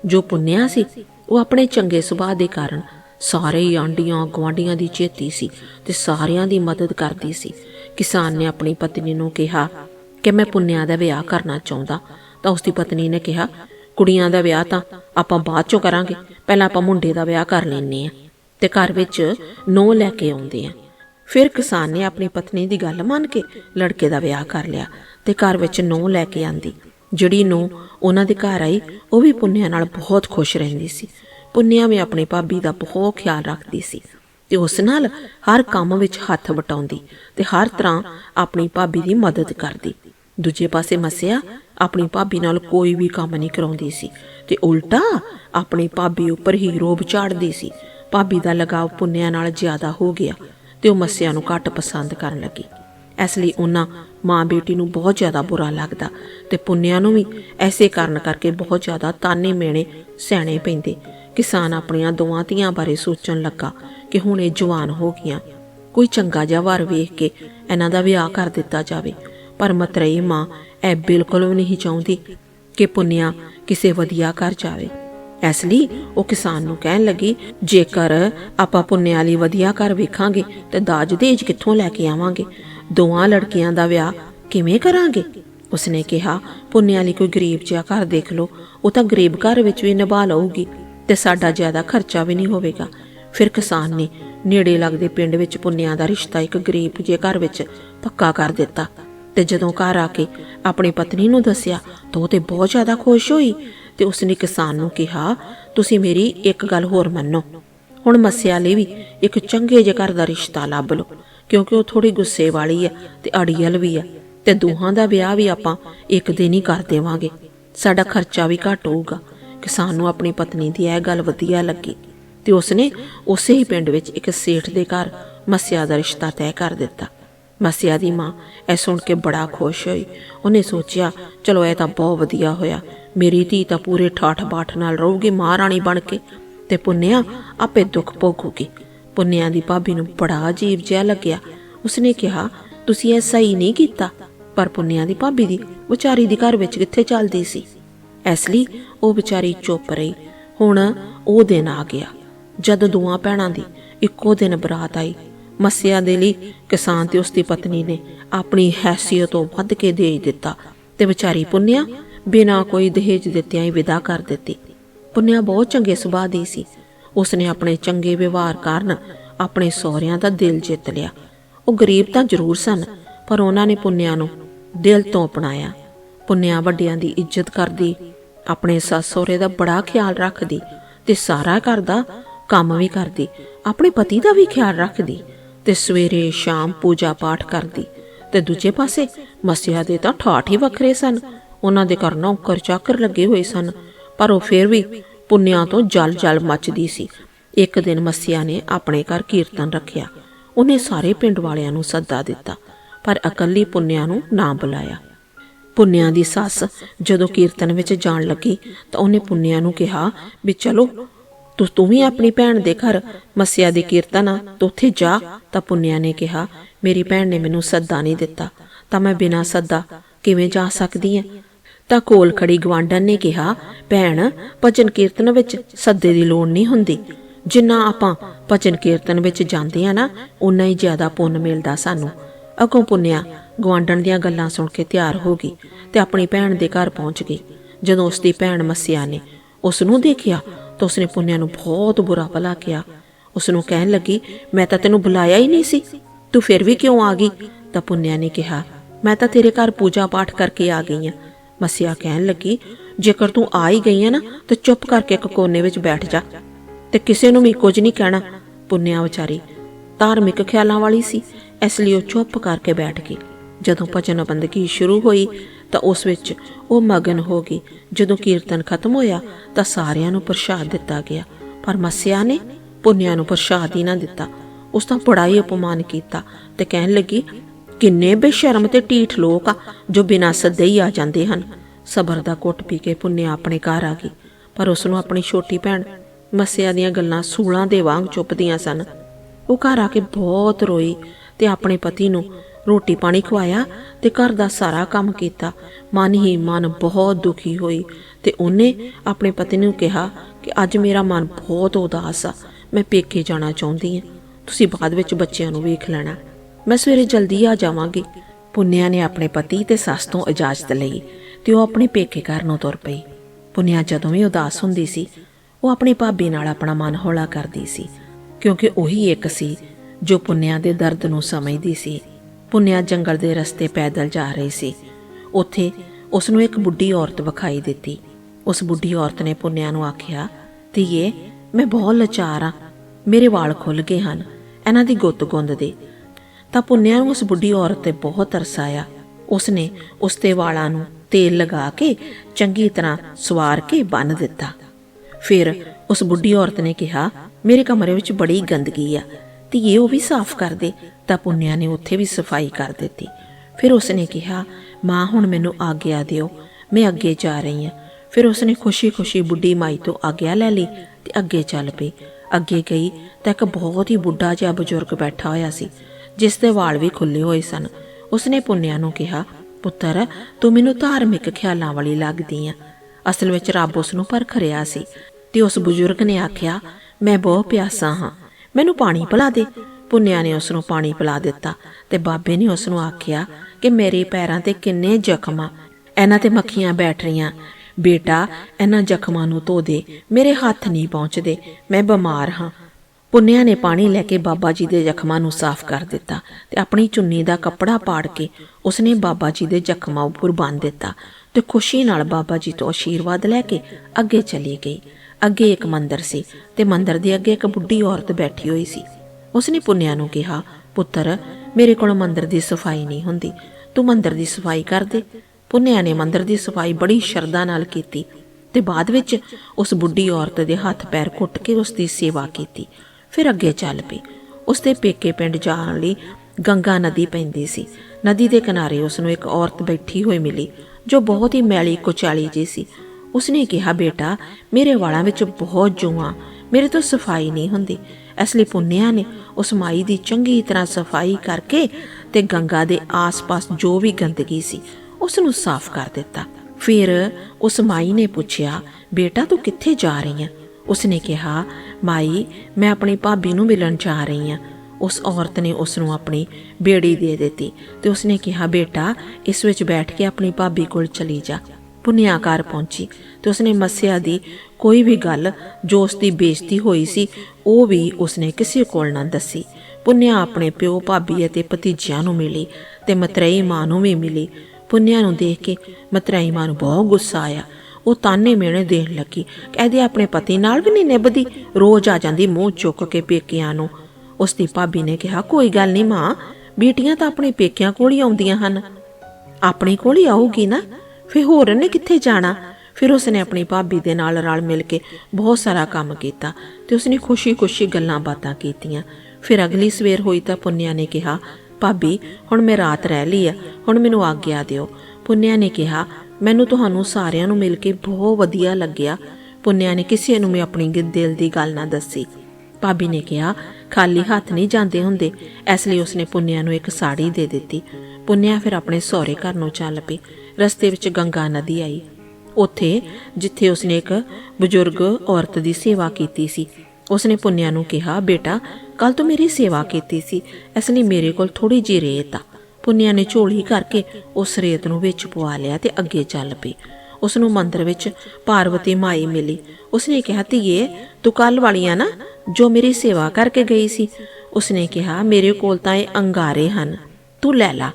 ਜੋ ਪੁੰਨਿਆ ਸੀ, ਉਹ ਆਪਣੇ ਚੰਗੇ ਸੁਭਾਅ ਦੇ ਕਾਰਨ ਸਾਰੇ ਹੀ ਆਂਡੀਆਂ ਗਵਾਂਡੀਆਂ ਦੀ ਚੇਤੀ ਸੀ ਤੇ ਸਾਰਿਆਂ ਦੀ ਮਦਦ ਕਰਦੀ ਸੀ। ਕਿਸਾਨ ਨੇ ਆਪਣੀ ਪਤਨੀ ਨੂੰ ਕਿਹਾ ਕਿ ਮੈਂ ਪੁੰਨਿਆ ਦਾ ਵਿਆਹ ਕਰਨਾ ਚਾਹੁੰਦਾ, ਤਾਂ ਉਸ ਦੀ ਪਤਨੀ ਨੇ ਕਿਹਾ, ਕੁੜੀਆਂ ਦਾ ਵਿਆਹ ਤਾਂ ਆਪਾਂ ਬਾਅਦ ਚੋਂ ਕਰਾਂਗੇ, ਪਹਿਲਾਂ ਆਪਾਂ ਮੁੰਡੇ ਦਾ ਵਿਆਹ ਕਰ ਲੈਨੇ ਆ ਤੇ ਘਰ ਵਿੱਚ ਨੋ ਲੈ ਕੇ ਆਉਂਦੇ ਆ ਫਿਰ ਕਿਸਾਨ ਨੇ ਆਪਣੀ ਪਤਨੀ ਦੀ ਗੱਲ ਮੰਨ ਕੇ ਲੜਕੇ ਦਾ ਵਿਆਹ ਕਰ ਲਿਆ। ਤੇ ਘਰ ਵਿੱਚ ਨੋ ਲੈ ਕੇ ਆਂਦੀ। ਜਿਹੜੀ ਨੋ ਉਹਨਾਂ ਦੇ ਘਰ ਆਈ, ਉਹ ਵੀ ਪੁੰਨਿਆ ਨਾਲ ਬਹੁਤ ਖੁਸ਼ ਰਹਿੰਦੀ ਸੀ। ਪੁੰਨਿਆ ਵੀ ਆਪਣੀ ਭਾਬੀ ਦਾ ਬਹੁਤ ਖਿਆਲ ਰੱਖਦੀ ਸੀ ਤੇ ਉਸ ਨਾਲ ਹਰ ਕੰਮ ਵਿੱਚ ਹੱਥ ਵਟਾਉਂਦੀ ਤੇ ਹਰ ਤਰ੍ਹਾਂ ਆਪਣੀ ਭਾਬੀ ਦੀ ਮਦਦ ਕਰਦੀ। ਦੂਜੇ ਪਾਸੇ ਮਸਿਆ ਆਪਣੀ ਭਾਬੀ ਨਾਲ ਕੋਈ ਵੀ ਕੰਮ ਨਹੀਂ ਕਰਾਉਂਦੀ ਸੀ ਤੇ ਉਲਟਾ ਆਪਣੀ ਭਾਬੀ ਉੱਪਰ ਹੀ ਰੋਬ ਝਾੜਦੀ ਸੀ। ਭਾਬੀ ਦਾ ਲਗਾਵ ਪੁੰਨਿਆ ਨਾਲ ਜ਼ਿਆਦਾ ਹੋ ਗਿਆ ਤੇ ਉਹ ਮਸਿਆ ਨੂੰ ਘੱਟ ਪਸੰਦ ਕਰਨ ਲੱਗੀ। ਇਸ ਲਈ ਉਹਨਾਂ ਮਾਂ ਬੇਟੀ ਨੂੰ ਬਹੁਤ ਜ਼ਿਆਦਾ ਬੁਰਾ ਲੱਗਦਾ ਤੇ ਪੁੰਨਿਆ ਨੂੰ ਵੀ ਐਸੇ ਕਾਰਨ ਕਰਕੇ ਬਹੁਤ ਜ਼ਿਆਦਾ ਤਾਨੇ ਮੇਣੇ ਸਹਿਣੇ ਪੈਂਦੇ। ਕਿਸਾਨ ਆਪਣੀਆਂ ਦੋਵਾਂ ਧੀਆਂ ਬਾਰੇ ਸੋਚਣ ਲੱਗਾ ਕਿ ਹੁਣ ਇਹ ਜਵਾਨ ਹੋ ਗਈਆਂ। ਕੋਈ ਚੰਗਾ ਜਿਹਾ ਵਰ ਵੇਖ ਕੇ ਇਹਨਾਂ ਦਾ ਵਿਆਹ ਕਰ ਦਿੱਤਾ ਜਾਵੇ। ਪਰ ਮਤਰੇਈ ਮਾਂ ਇਹ ਬਿਲਕੁਲ ਵੀ ਨਹੀਂ ਚਾਹੁੰਦੀ ਕਿ ਪੁੰਨਿਆ ਕਿਸੇ ਵਧੀਆ ਘਰ ਜਾਵੇ। ਇਸ ਲਈ ਉਹ ਕਿਸਾਨ ਨੂੰ ਕਹਿਣ ਲੱਗੀ, ਜੇਕਰ ਆਪਾਂ ਪੁੰਨਿਆ ਲਈ ਵਧੀਆ ਘਰ ਵੇਖਾਂਗੇ ਤੇ ਦਾਜ ਦੇਜ ਕਿੱਥੋਂ ਲੈ ਕੇ ਆਵਾਂਗੇ? ਦੋਵਾਂ ਲੜਕੀਆਂ ਦਾ ਵਿਆਹ ਕਿਵੇਂ ਕਰਾਂਗੇ? ਉਸਨੇ ਕਿਹਾ, ਪੁੰਨਿਆ ਲਈ ਕੋਈ ਗਰੀਬ ਜਿਹਾ ਘਰ ਦੇਖ ਲਓ। ਉਹ ਤਾਂ ਗਰੀਬ ਘਰ ਵਿੱਚ ਵੀ ਨਿਭਾ ਲਊਗੀ ਤੇ ਸਾਡਾ ਜ਼ਿਆਦਾ ਖਰਚਾ ਵੀ ਨਹੀਂ ਹੋਵੇਗਾ। ਫਿਰ ਕਿਸਾਨ ਨੇ ਨੇੜੇ ਲੱਗਦੇ ਪਿੰਡ ਵਿੱਚ ਪੁੰਨਿਆ ਦਾ ਰਿਸ਼ਤਾ ਇੱਕ ਗਰੀਬ ਜਿਹੇ ਘਰ ਵਿੱਚ ਪੱਕਾ ਕਰ ਦਿੱਤਾ ਤੇ ਜਦੋਂ ਘਰ ਆ ਕੇ ਆਪਣੀ ਪਤਨੀ ਨੂੰ ਦੱਸਿਆ, ਤਾਂ ਉਹ ਤੇ ਬਹੁਤ ਜ਼ਿਆਦਾ ਖੁਸ਼ ਹੋਈ। ਤੇ ਉਸਨੇ ਕਿਸਾਨ ਨੂੰ ਕਿਹਾ, ਤੁਸੀਂ ਮੇਰੀ ਇੱਕ ਗੱਲ ਹੋਰ ਮੰਨੋ। ਹੁਣ ਮੱਸਿਆ ਲਈ ਵੀ ਇੱਕ ਚੰਗੇ ਜਿਹੇ ਘਰ ਦਾ ਰਿਸ਼ਤਾ ਲੱਭ ਲਓ। ਕਿਉਂਕਿ ਉਹ ਥੋੜੀ ਗੁੱਸੇ ਵਾਲੀ ਹੈ ਤੇ ਅੜੀਅਲ ਵੀ ਆ। ਤੇ ਦੋਹਾਂ ਦਾ ਵਿਆਹ ਵੀ ਆਪਾਂ ਇੱਕ ਦਿਨ ਹੀ ਕਰ ਦੇਵਾਂਗੇ। ਸਾਡਾ ਖਰਚਾ ਵੀ ਘੱਟ ਹੋਊਗਾ। ਕਿਸਾਨ ਨੂੰ ਆਪਣੀ ਪਤਨੀ ਦੀ ਇਹ ਗੱਲ ਵਧੀਆ ਲੱਗੀ ਤੇ ਉਸਨੇ ਉਸੇ ਹੀ ਪਿੰਡ ਵਿੱਚ ਇੱਕ ਸੇਠ ਦੇ ਘਰ ਮੱਸਿਆ ਦਾ ਰਿਸ਼ਤਾ ਤੈਅ ਕਰ ਦਿੱਤਾ। ਮਸਿਆ ਦੀ ਮਾਂ ਇਹ ਸੁਣ ਕੇ ਬੜਾ ਖੁਸ਼ ਹੋਈ। ਉਹਨੇ ਸੋਚਿਆ, ਚਲੋ ਇਹ ਤਾਂ ਬਹੁਤ ਵਧੀਆ ਹੋਇਆ। ਮੇਰੀ ਧੀ ਤਾਂ ਪੂਰੇ ਠਾਠ ਬਾਠ ਨਾਲ ਰਹੂਗੀ, ਮਹਾਰਾਣੀ ਬਣ ਕੇ। ਤੇ ਪੁੰਨਿਆ ਆਪੇ ਦੁੱਖ ਭੋਗੂਗੀ। ਪੁੰਨਿਆ ਦੀ ਭਾਬੀ ਨੂੰ ਬੜਾ ਅਜੀਬ ਜਿਹਾ ਲੱਗਿਆ। ਉਸਨੇ ਕਿਹਾ, ਤੁਸੀਂ ਇਹ ਸਹੀ ਨਹੀਂ ਕੀਤਾ, ਪਰ ਪੁੰਨਿਆ ਦੀ ਭਾਬੀ ਦੀ ਵਿਚਾਰੀ ਦੀ ਘਰ ਵਿੱਚ ਕਿੱਥੇ ਚੱਲਦੀ ਸੀ? ਇਸ ਲਈ ਉਹ ਵਿਚਾਰੀ ਚੁੱਪ ਰਹੀ। ਹੁਣ ਉਹ ਦਿਨ ਆ ਗਿਆ। ਜਦ ਦੋਵਾਂ ਭੈਣਾਂ ਦੀ ਇੱਕੋ ਦਿਨ ਬਰਾਤ ਆਈ, ਮਸਿਆ ਦੇ ਲਈ ਕਿਸਾਨ ਤੇ ਉਸ ਦੀ ਪਤਨੀ ਨੇ ਆਪਣੀ ਹੈਸੀਅਤ ਤੋਂ ਵੱਧ ਕੇ ਦੇਜ ਦਿੱਤਾ ਤੇ ਵਿਚਾਰੀ ਪੁੰਨਿਆ ਬਿਨਾਂ ਕੋਈ ਦਹੇਜ ਦਿੱਤਿਆਂ ਹੀ ਵਿਦਾ ਕਰ ਦਿੱਤੀ। ਪੁੰਨਿਆ ਬਹੁਤ ਚੰਗੇ ਸੁਭਾਅ ਦੀ ਸੀ। ਉਸਨੇ ਆਪਣੇ ਚੰਗੇ ਵਿਵਹਾਰ ਕਾਰਨ ਆਪਣੇ ਸਹੁਰਿਆਂ ਦਾ ਦਿਲ ਜਿੱਤ ਲਿਆ। ਉਹ ਗਰੀਬ ਤਾਂ ਜ਼ਰੂਰ ਸਨ, ਪਰ ਉਹਨਾਂ ਨੇ ਪੁੰਨਿਆ ਨੂੰ ਦਿਲ ਤੋਂ ਅਪਣਾਇਆ। ਪੁੰਨਿਆ ਵੱਡਿਆਂ ਦੀ ਇੱਜ਼ਤ ਕਰਦੀ, ਆਪਣੇ ਸੱਸ ਸਹੁਰੇ ਦਾ ਬੜਾ ਖਿਆਲ ਰੱਖਦੀ ਤੇ ਸਾਰਾ ਘਰ ਦਾ ਕੰਮ ਵੀ ਕਰਦੀ, ਆਪਣੇ ਪਤੀ ਦਾ ਵੀ ਖਿਆਲ ਰੱਖਦੀ ਤੇ ਸਵੇਰੇ ਸ਼ਾਮ ਪੂਜਾ ਪਾਠ ਕਰਦੀ ਤੇ ਦੂਜੇ ਪਾਸੇ ਮਸਿਆ ਦੇ ਤਾਂ ਠਾਠ ਹੀ ਵੱਖਰੇ ਸਨ। ਉਹਨਾਂ ਦੇ ਘਰ ਨੌਕਰ ਚਾਕਰ ਲੱਗੇ ਹੋਏ ਸਨ, ਪਰ ਉਹ ਫਿਰ ਵੀ ਪੁੰਨਿਆਂ ਤੋਂ ਜਲ ਜਲ ਮੱਚਦੀ ਸੀ। ਇੱਕ ਦਿਨ ਮੱਸਿਆ ਨੇ ਆਪਣੇ ਘਰ ਕੀਰਤਨ ਰੱਖਿਆ। ਉਹਨੇ ਸਾਰੇ ਪਿੰਡ ਵਾਲਿਆਂ ਨੂੰ ਸੱਦਾ ਦਿੱਤਾ, ਪਰ ਇਕੱਲੀ ਪੁੰਨਿਆਂ ਨੂੰ ਨਾ ਬੁਲਾਇਆ। ਪੁੰਨਿਆਂ ਦੀ ਸੱਸ ਜਦੋਂ ਕੀਰਤਨ ਵਿੱਚ ਜਾਣ ਲੱਗੀ ਤਾਂ ਉਹਨੇ ਪੁੰਨਿਆਂ ਨੂੰ ਕਿਹਾ ਵੀ ਚਲੋ, ਤੂੰ ਤੂੰ ਵੀ ਆਪਣੀ ਭੈਣ ਦੇ ਘਰ ਮੱਸਿਆ ਦੇ ਕੀਰਤਨ ਆ, ਤੂੰ ਉੱਥੇ ਜਾ। ਤਾਂ ਪੁੰਨਿਆ ਨੇ ਕਿਹਾ, ਮੇਰੀ ਭੈਣ ਨੇ ਮੈਨੂੰ ਸੱਦਾ ਨਹੀਂ ਦਿੱਤਾ। ਤਾਂ ਮੈਂ ਬਿਨਾਂ ਸੱਦਾ ਕਿਵੇਂ ਜਾ ਸਕਦੀ ਹਾਂ ਤਾਂ ਕੋਲ ਖੜੀ ਗਵਾਂਡਨ ਨੇ ਕਿਹਾ, ਭੈਣ, ਭਜਨ ਕੀਰਤਨ ਵਿੱਚ ਸੱਦੇ ਦੀ ਲੋੜ ਨਹੀਂ ਹੁੰਦੀ। ਜਿੰਨਾ ਆਪਾਂ ਭਜਨ ਕੀਰਤਨ ਵਿੱਚ ਜਾਂਦੇ ਆ ਨਾ ਉਨਾ ਹੀ ਜ਼ਿਆਦਾ ਪੁੰਨ ਮਿਲਦਾ ਸਾਨੂੰ। ਅਗੋਂ ਪੁੰਨਿਆ ਗਵਾਂਡਣ ਦੀਆਂ ਗੱਲਾਂ ਸੁਣ ਕੇ ਤਿਆਰ ਹੋ ਗਈ ਤੇ ਆਪਣੀ ਭੈਣ ਦੇ ਘਰ ਪਹੁੰਚ ਗਈ। ਜਦੋਂ ਉਸ ਦੀ ਭੈਣ ਮਸਿਆ ਨੇ ਉਸ ਨੂੰ ਦੇਖਿਆ ਤਾਂ ਉਸਨੇ ਪੁੰਨਿਆ ਨੂੰ ਬਹੁਤ ਬੁਰਾ ਭਲਾ ਕਿਹਾ। ਉਸ ਨੂੰ ਕਹਿਣ ਲੱਗੀ, ਮੈਂ ਤਾਂ ਤੈਨੂੰ ਬੁਲਾਇਆ ਹੀ ਨਹੀਂ ਸੀ। ਤੂੰ ਫਿਰ ਵੀ ਕਿਉਂ ਆ ਗਈ? ਤਾਂ ਪੁੰਨਿਆ ਨੇ ਕਿਹਾ, ਮੈਂ ਤਾਂ ਤੇਰੇ ਘਰ ਪੂਜਾ ਪਾਠ ਕਰਕੇ ਆ ਗਈ ਹਾਂ ਮਸਿਆ ਕਹਿਣ ਲੱਗੀ, ਜੇਕਰ ਤੂੰ ਆ ਹੀ ਗਈ ਹੈ ਨਾ, ਤਾਂ ਚੁੱਪ ਕਰਕੇ ਇੱਕ ਕੋਨੇ ਵਿੱਚ ਬੈਠ ਜਾ। ਤੇ ਕਿਸੇ ਨੂੰ ਵੀ ਕੁਝ ਨਹੀਂ ਕਹਿਣਾ। ਪੁੰਨਿਆ ਵਿਚਾਰੀ ਧਾਰਮਿਕ ਖਿਆਲਾਂ ਵਾਲੀ ਸੀ, ਇਸ ਲਈ ਉਹ ਚੁੱਪ ਕਰਕੇ ਬੈਠ ਗਈ। ਜਦੋਂ ਭਜਨ ਬੰਦਗੀ ਸ਼ੁਰੂ ਹੋਈ, ਤਾਂ ਉਸ ਵਿੱਚ ਉਹ ਮਗਨ ਹੋ ਗਈ। ਜਦੋਂ ਕੀਰਤਨ ਖਤਮ ਹੋਇਆ, ਤਾਂ ਸਾਰਿਆਂ ਨੂੰ ਪ੍ਰਸ਼ਾਦ ਦਿੱਤਾ ਗਿਆ। ਪਰ ਮਸਿਆ ਨੇ ਪੁੰਨਿਆ ਨੂੰ ਪ੍ਰਸ਼ਾਦ ਹੀ ਨਾ ਦਿੱਤਾ। ਉਸ ਦਾ ਬੜਾ ਹੀ ਅਪਮਾਨ ਕੀਤਾ ਤੇ ਕਹਿਣ ਲੱਗੀ ਕਿੰਨੇ ਬੇਸ਼ਰਮ ਤੇ ਢੀਠ ਲੋਕ ਆ, ਜੋ ਬਿਨਾਂ ਸੱਦੇ ਹੀ ਆ ਜਾਂਦੇ ਹਨ। ਸਬਰ ਦਾ ਘੁੱਟ ਪੀ ਕੇ ਪੁੰਨਿਆ ਆਪਣੇ ਘਰ ਆ ਗਈ। ਪਰ ਉਸ ਨੂੰ ਆਪਣੀ ਛੋਟੀ ਭੈਣ ਮੱਸਿਆ ਦੀਆਂ ਗੱਲਾਂ ਸੂਲਾਂ ਦੇ ਵਾਂਗ ਚੁੱਪਦੀਆਂ ਸਨ। ਉਹ ਘਰ ਆ ਕੇ ਬਹੁਤ ਰੋਈ ਤੇ ਆਪਣੇ ਪਤੀ ਨੂੰ ਰੋਟੀ ਪਾਣੀ ਖਵਾਇਆ ਤੇ ਘਰ ਦਾ ਸਾਰਾ ਕੰਮ ਕੀਤਾ। ਮਨ ਹੀ ਮਨ ਬਹੁਤ ਦੁਖੀ ਹੋਈ ਤੇ ਉਹਨੇ ਆਪਣੇ ਪਤੀ ਨੂੰ ਕਿਹਾ ਕਿ ਅੱਜ ਮੇਰਾ ਮਨ ਬਹੁਤ ਉਦਾਸ ਆ, ਮੈਂ ਪੇਕੇ ਜਾਣਾ ਚਾਹੁੰਦੀ ਹਾਂ। ਤੁਸੀਂ ਬਾਅਦ ਵਿੱਚ ਬੱਚਿਆਂ ਨੂੰ ਵੇਖ ਲੈਣਾ। ਮੈਂ ਸਵੇਰੇ ਜਲਦੀ ਆ ਜਾਵਾਂਗੀ। ਪੁੰਨਿਆ ਨੇ ਆਪਣੇ ਪਤੀ ਤੇ ਸੱਸ ਤੋਂ ਇਜਾਜ਼ਤ ਲਈ ਤੇ ਉਹ ਆਪਣੇ ਪੇਕੇ ਘਰ ਨੂੰ ਤੁਰ ਪਈ। ਪੁੰਨਿਆ ਜਦੋਂ ਵੀ ਉਦਾਸ ਹੁੰਦੀ ਸੀ, ਉਹ ਆਪਣੀ ਭਾਬੀ ਨਾਲ ਆਪਣਾ ਮਨ ਹੌਲਾ ਕਰਦੀ ਸੀ, ਕਿਉਂਕਿ ਉਹੀ ਇੱਕ ਸੀ ਜੋ ਪੁੰਨਿਆ ਦੇ ਦਰਦ ਨੂੰ ਸਮਝਦੀ ਸੀ। ਪੁੰਨਿਆ ਜੰਗਲ ਦੇ ਰਸਤੇ ਪੈਦਲ ਜਾ ਰਹੀ ਸੀ। ਉੱਥੇ ਉਸ ਨੂੰ ਇੱਕ ਬੁੱਢੀ ਔਰਤ ਵਿਖਾਈ ਦਿੱਤੀ। ਉਸ ਬੁੱਢੀ ਔਰਤ ਨੇ ਪੁੰਨਿਆ ਨੂੰ ਆਖਿਆ, ਧੀਏ, ਮੈਂ ਬਹੁਤ ਲਾਚਾਰ ਆ। ਮੇਰੇ ਵਾਲ ਖੁੱਲ ਗਏ ਹਨ। ਇਹਨਾਂ ਦੀ ਗੁੱਤ ਗੁੰਦ ਦੇ। ਤਾਂ ਪੁੰਨਿਆ ਨੂੰ ਉਸ ਬੁੱਢੀ ਔਰਤ ਤੇ ਬਹੁਤ ਤਰਸਾਇਆ ਉਸਨੇ ਉਸ ਤੇ ਵਾਲਾਂ ਨੂੰ ਤੇਲ ਲਗਾ ਕੇ ਚੰਗੀ ਤਰ੍ਹਾਂ ਸਵਾਰ ਕੇ ਬੰਨ ਦਿੱਤਾ। ਫਿਰ ਉਸ ਬੁੱਢੀ ਔਰਤ ਨੇ ਕਿਹਾ, ਮੇਰੇ ਕਮਰੇ ਵਿੱਚ ਬੜੀ ਗੰਦਗੀ ਆ ਤੇ ਇਹ ਉਹ ਵੀ ਸਾਫ਼ ਕਰ ਦੇ। ਤਾਂ ਪੁੰਨਿਆ ਨੇ ਉੱਥੇ ਵੀ ਸਫ਼ਾਈ ਕਰ ਦਿੱਤੀ। ਫਿਰ ਉਸਨੇ ਕਿਹਾ, ਮਾਂ, ਹੁਣ ਮੈਨੂੰ ਆਗਿਆ ਦਿਓ, ਮੈਂ ਅੱਗੇ ਜਾ ਰਹੀ ਹਾਂ। ਫਿਰ ਉਸਨੇ ਖੁਸ਼ੀ-ਖੁਸ਼ੀ ਬੁੱਢੀ ਮਾਈ ਤੋਂ ਆਗਿਆ ਲੈ ਲਈ ਤੇ ਅੱਗੇ ਚੱਲ ਪਈ। ਅੱਗੇ ਗਈ ਤਾਂ ਇੱਕ ਬਹੁਤ ਹੀ ਬੁੱਢਾ ਜਿਹਾ ਬਜ਼ੁਰਗ ਬੈਠਾ ਹੋਇਆ ਸੀ। ਜਿਸ ਦੇ ਵਾਲ ਵੀ ਖੁੱਲੇ ਹੋਏ ਸਨ। ਉਸਨੇ ਪੁੰਨਿਆ ਨੂੰ ਕਿਹਾ, ਪੁੱਤਰ, ਤੂੰ ਮੈਨੂੰ ਧਾਰਮਿਕ ਖਿਆਲਾਂ ਵਾਲੀ ਲੱਗਦੀ ਆ। ਅਸਲ ਵਿੱਚ ਰੱਬ ਉਸ ਨੂੰ ਪਰਖ ਰਿਹਾ ਸੀ ਤੇ ਉਸ ਬਜ਼ੁਰਗ ਨੇ ਆਖਿਆ, ਮੈਂ ਬਹੁਤ ਪਿਆਸਾ ਹਾਂ। ਮੈਨੂੰ ਪਾਣੀ ਪਿਲਾ ਦੇ। ਪੁੰਨਿਆ ਨੇ ਉਸ ਨੂੰ ਪਾਣੀ ਪਿਲਾ ਦਿੱਤਾ ਤੇ ਬਾਬੇ ਨੇ ਉਸ ਨੂੰ ਆਖਿਆ ਕਿ ਮੇਰੇ ਪੈਰਾਂ ਤੇ ਕਿੰਨੇ ਜ਼ਖਮ ਆ। ਇਹਨਾਂ ਤੇ ਮੱਖੀਆਂ ਬੈਠ ਰਹੀਆਂ। ਬੇਟਾ, ਇਹਨਾਂ ਜ਼ਖਮਾਂ ਨੂੰ ਧੋ ਦੇ। ਮੇਰੇ ਹੱਥ ਨਹੀਂ ਪਹੁੰਚਦੇ। ਮੈਂ ਬਿਮਾਰ ਹਾਂ। ਪੁੰਨਿਆ ਨੇ ਪਾਣੀ ਲੈ ਕੇ ਬਾਬਾ ਜੀ ਦੇ ਜ਼ਖਮਾਂ ਨੂੰ ਸਾਫ਼ ਕਰ ਦਿੱਤਾ ਤੇ ਆਪਣੀ ਚੁੰਨੀ ਦਾ ਕੱਪੜਾ ਪਾੜ ਕੇ ਉਸਨੇ ਬਾਬਾ ਜੀ ਦੇ ਜ਼ਖਮਾਂ ਉੱਪਰ ਬੰਨ੍ਹ ਦਿੱਤਾ ਤੇ ਖੁਸ਼ੀ ਨਾਲ ਬਾਬਾ ਜੀ ਤੋਂ ਆਸ਼ੀਰਵਾਦ ਲੈ ਕੇ ਅੱਗੇ ਚਲੀ ਗਈ। ਅੱਗੇ ਇੱਕ ਮੰਦਰ ਸੀ ਤੇ ਮੰਦਰ ਦੇ ਅੱਗੇ ਇੱਕ ਬੁੱਢੀ ਔਰਤ ਬੈਠੀ ਹੋਈ ਸੀ। ਉਸਨੇ ਪੁੰਨਿਆ ਨੂੰ ਕਿਹਾ, ਪੁੱਤਰ, ਮੇਰੇ ਕੋਲ ਮੰਦਰ ਦੀ ਸਫ਼ਾਈ ਨਹੀਂ ਹੁੰਦੀ। ਤੂੰ ਮੰਦਰ ਦੀ ਸਫ਼ਾਈ ਕਰ ਦੇ। ਪੁੰਨਿਆ ਨੇ ਮੰਦਰ ਦੀ ਸਫ਼ਾਈ ਬੜੀ ਸ਼ਰਧਾ ਨਾਲ ਕੀਤੀ ਤੇ ਬਾਅਦ ਵਿੱਚ ਉਸ ਬੁੱਢੀ ਔਰਤ ਦੇ ਹੱਥ ਪੈਰ ਘੁੱਟ ਕੇ ਉਸ ਦੀ ਸੇਵਾ ਕੀਤੀ। ਫਿਰ ਅੱਗੇ ਚੱਲ ਪਈ। ਉਸ ਦੇ ਪੇਕੇ ਪਿੰਡ ਜਾਣ ਲਈ ਗੰਗਾ ਨਦੀ ਪੈਂਦੀ ਸੀ। ਨਦੀ ਦੇ ਕਿਨਾਰੇ ਉਸ ਨੂੰ ਇੱਕ ਔਰਤ ਬੈਠੀ ਹੋਈ ਮਿਲੀ, ਜੋ ਬਹੁਤ ਹੀ ਮੈਲੀ ਕੁਚਾਲੀ ਜੀ ਸੀ। ਉਸਨੇ ਕਿਹਾ, ਬੇਟਾ, ਮੇਰੇ ਵਾਲਾਂ ਵਿੱਚ ਬਹੁਤ ਜੂਆਂ, ਮੇਰੇ ਤੋਂ ਸਫ਼ਾਈ ਨਹੀਂ ਹੁੰਦੀ। ਇਸ ਲਈ ਪੁੰਨਿਆ ਨੇ ਉਸ ਮਾਈ ਦੀ ਚੰਗੀ ਤਰ੍ਹਾਂ ਸਫ਼ਾਈ ਕਰਕੇ ਤੇ ਗੰਗਾ ਦੇ ਆਸ-ਪਾਸ ਜੋ ਵੀ ਗੰਦਗੀ ਸੀ ਉਸ ਨੂੰ ਸਾਫ਼ ਕਰ ਦਿੱਤਾ। ਫਿਰ ਉਸ ਮਾਈ ਨੇ ਪੁੱਛਿਆ, ਬੇਟਾ, ਤੂੰ ਕਿੱਥੇ ਜਾ ਰਹੀ ਹੈ ਉਸਨੇ ਕਿਹਾ, ਮਾਈ, ਮੈਂ ਆਪਣੀ ਭਾਬੀ ਨੂੰ ਮਿਲਣ ਜਾ ਰਹੀ ਹਾਂ। ਉਸ ਔਰਤ ਨੇ ਉਸ ਨੂੰ ਆਪਣੀ ਬੇੜੀ ਦੇ ਦਿੱਤੀ ਤੇ ਉਸਨੇ ਕਿਹਾ, ਬੇਟਾ, ਇਸ ਵਿੱਚ ਬੈਠ ਕੇ ਆਪਣੀ ਭਾਬੀ ਕੋਲ ਚਲੀ ਜਾ। ਪੁੰਨਿਆ ਘਰ ਪਹੁੰਚੀ ਤੇ ਉਸਨੇ ਮੱਸਿਆ ਦੀ ਕੋਈ ਵੀ ਗੱਲ ਜੋ ਉਸ ਦੀ ਬੇਇੱਜ਼ਤੀ ਹੋਈ ਸੀ, ਉਹ ਵੀ ਉਸਨੇ ਕਿਸੇ ਕੋਲ ਨਾ ਦੱਸੀ। ਪੁੰਨਿਆ ਆਪਣੇ ਪਿਓ, ਭਾਬੀ ਅਤੇ ਭਤੀਜਿਆਂ ਨੂੰ ਮਿਲੀ ਤੇ ਮਤਰੇਈ ਮਾਂ ਨੂੰ ਵੀ ਮਿਲੀ। ਪੁੰਨਿਆ ਨੂੰ ਦੇਖ ਕੇ ਮਤਰੇਈ ਮਾਂ ਨੂੰ ਬਹੁਤ ਗੁੱਸਾ ਆਇਆ। ਉਹ ਤਾਨੇ ਮੇਣੇ ਦੇਣ ਲੱਗੀ। ਕਹਦੇ ਆਪਣੇ ਪਤੀ ਨਾਲ ਵੀ ਨਹੀਂ ਨਿਭਦੀ। ਰੋਜ਼ ਆ ਜਾਂਦੀ ਮੂੰਹ ਚੁੱਕ ਕੇ ਪੇਕਿਆਂ ਨੂੰ। ਉਸ ਦੀ ਭਾਬੀ ਨੇ ਕਿਹਾ, ਕੋਈ ਗੱਲ ਨਹੀਂ ਮਾਂ, ਬੇਟੀਆਂ ਤਾਂ ਆਪਣੇ ਪੇਕਿਆਂ ਕੋਲ ਹੀ ਆਉਂਦੀਆਂ ਹਨ। ਆਪਣੇ ਕੋਲ ਹੀ ਆਊਗੀ ਨਾ? ਫਿਰ ਹੋਰ ਨੇ ਕਿੱਥੇ ਜਾਣਾ? ਫਿਰ ਉਸਨੇ ਆਪਣੀ ਭਾਬੀ ਦੇ ਨਾਲ ਰਲ ਮਿਲ ਕੇ ਬਹੁਤ ਸਾਰਾ ਕੰਮ ਕੀਤਾ ਤੇ ਉਸਨੇ ਖੁਸ਼ੀ-ਖੁਸ਼ੀ ਗੱਲਾਂ ਬਾਤਾਂ ਕੀਤੀਆਂ। ਫਿਰ ਅਗਲੀ ਸਵੇਰ ਹੋਈ ਤਾਂ ਪੁੰਨਿਆ ਨੇ ਕਿਹਾ, ਭਾਬੀ, ਹੁਣ ਮੈਂ ਰਾਤ ਰਹਿ ਲਈ ਆ। ਹੁਣ ਮੈਨੂੰ ਆਗਿਆ ਦਿਓ। ਪੁੰਨਿਆ ਨੇ ਕਿਹਾ ਮੈਨੂੰ ਤੁਹਾਨੂੰ ਸਾਰਿਆਂ ਨੂੰ ਮਿਲ ਕੇ ਬਹੁਤ ਵਧੀਆ ਲੱਗਿਆ। ਪੁੰਨਿਆ ਨੇ ਕਿਸੇ ਨੂੰ ਵੀ ਆਪਣੀ ਦਿਲ ਦੀ ਗੱਲ ਨਾ ਦੱਸੀ। ਭਾਬੀ ਨੇ ਕਿਹਾ, ਖਾਲੀ ਹੱਥ ਨਹੀਂ ਜਾਂਦੇ ਹੁੰਦੇ। ਇਸ ਲਈ ਉਸਨੇ ਪੁੰਨਿਆ ਨੂੰ ਇੱਕ ਸਾੜੀ ਦੇ ਦਿੱਤੀ। ਪੁੰਨਿਆ ਫਿਰ ਆਪਣੇ ਸਹੁਰੇ ਘਰ ਨੂੰ ਚੱਲ ਪਈ। ਰਸਤੇ ਵਿੱਚ ਗੰਗਾ ਨਦੀ ਆਈ। ਉੱਥੇ ਜਿੱਥੇ ਉਸਨੇ ਇੱਕ ਬਜ਼ੁਰਗ ਔਰਤ ਦੀ ਸੇਵਾ ਕੀਤੀ ਸੀ। ਉਸਨੇ ਪੁੰਨਿਆ ਨੂੰ ਕਿਹਾ, ਬੇਟਾ ਕੱਲ ਤੂੰ ਮੇਰੀ ਸੇਵਾ ਕੀਤੀ ਸੀ। ਇਸ ਲਈ ਮੇਰੇ ਕੋਲ ਥੋੜੀ ਜਿਹੀ ਰੇਤ ਆ। ਪੁੰਨਿਆ ਨੇ ਝੋਲੀ ਕਰਕੇ ਉਸ ਰੇਤ ਨੂੰ ਵਿੱਚ ਪਵਾ ਲਿਆ ਤੇ ਅੱਗੇ ਚੱਲ ਪਈ। ਉਸ ਨੂੰ ਮੰਦਰ ਵਿੱਚ ਪਾਰਵਤੀ ਮਾਈ ਮਿਲੀ। ਉਸਨੇ ਕਿਹਾ, ਧੀਏ, ਤੂੰ ਕੱਲ ਵਾਲੀ ਆ ਨਾ, ਜੋ ਮੇਰੀ ਸੇਵਾ ਕਰਕੇ ਗਈ ਸੀ ਉਸਨੇ ਕਿਹਾ, ਮੇਰੇ ਕੋਲ ਤਾਂ ਇਹ ਅੰਗਾਰੇ ਹਨ, ਤੂੰ ਲੈ ਲਾ।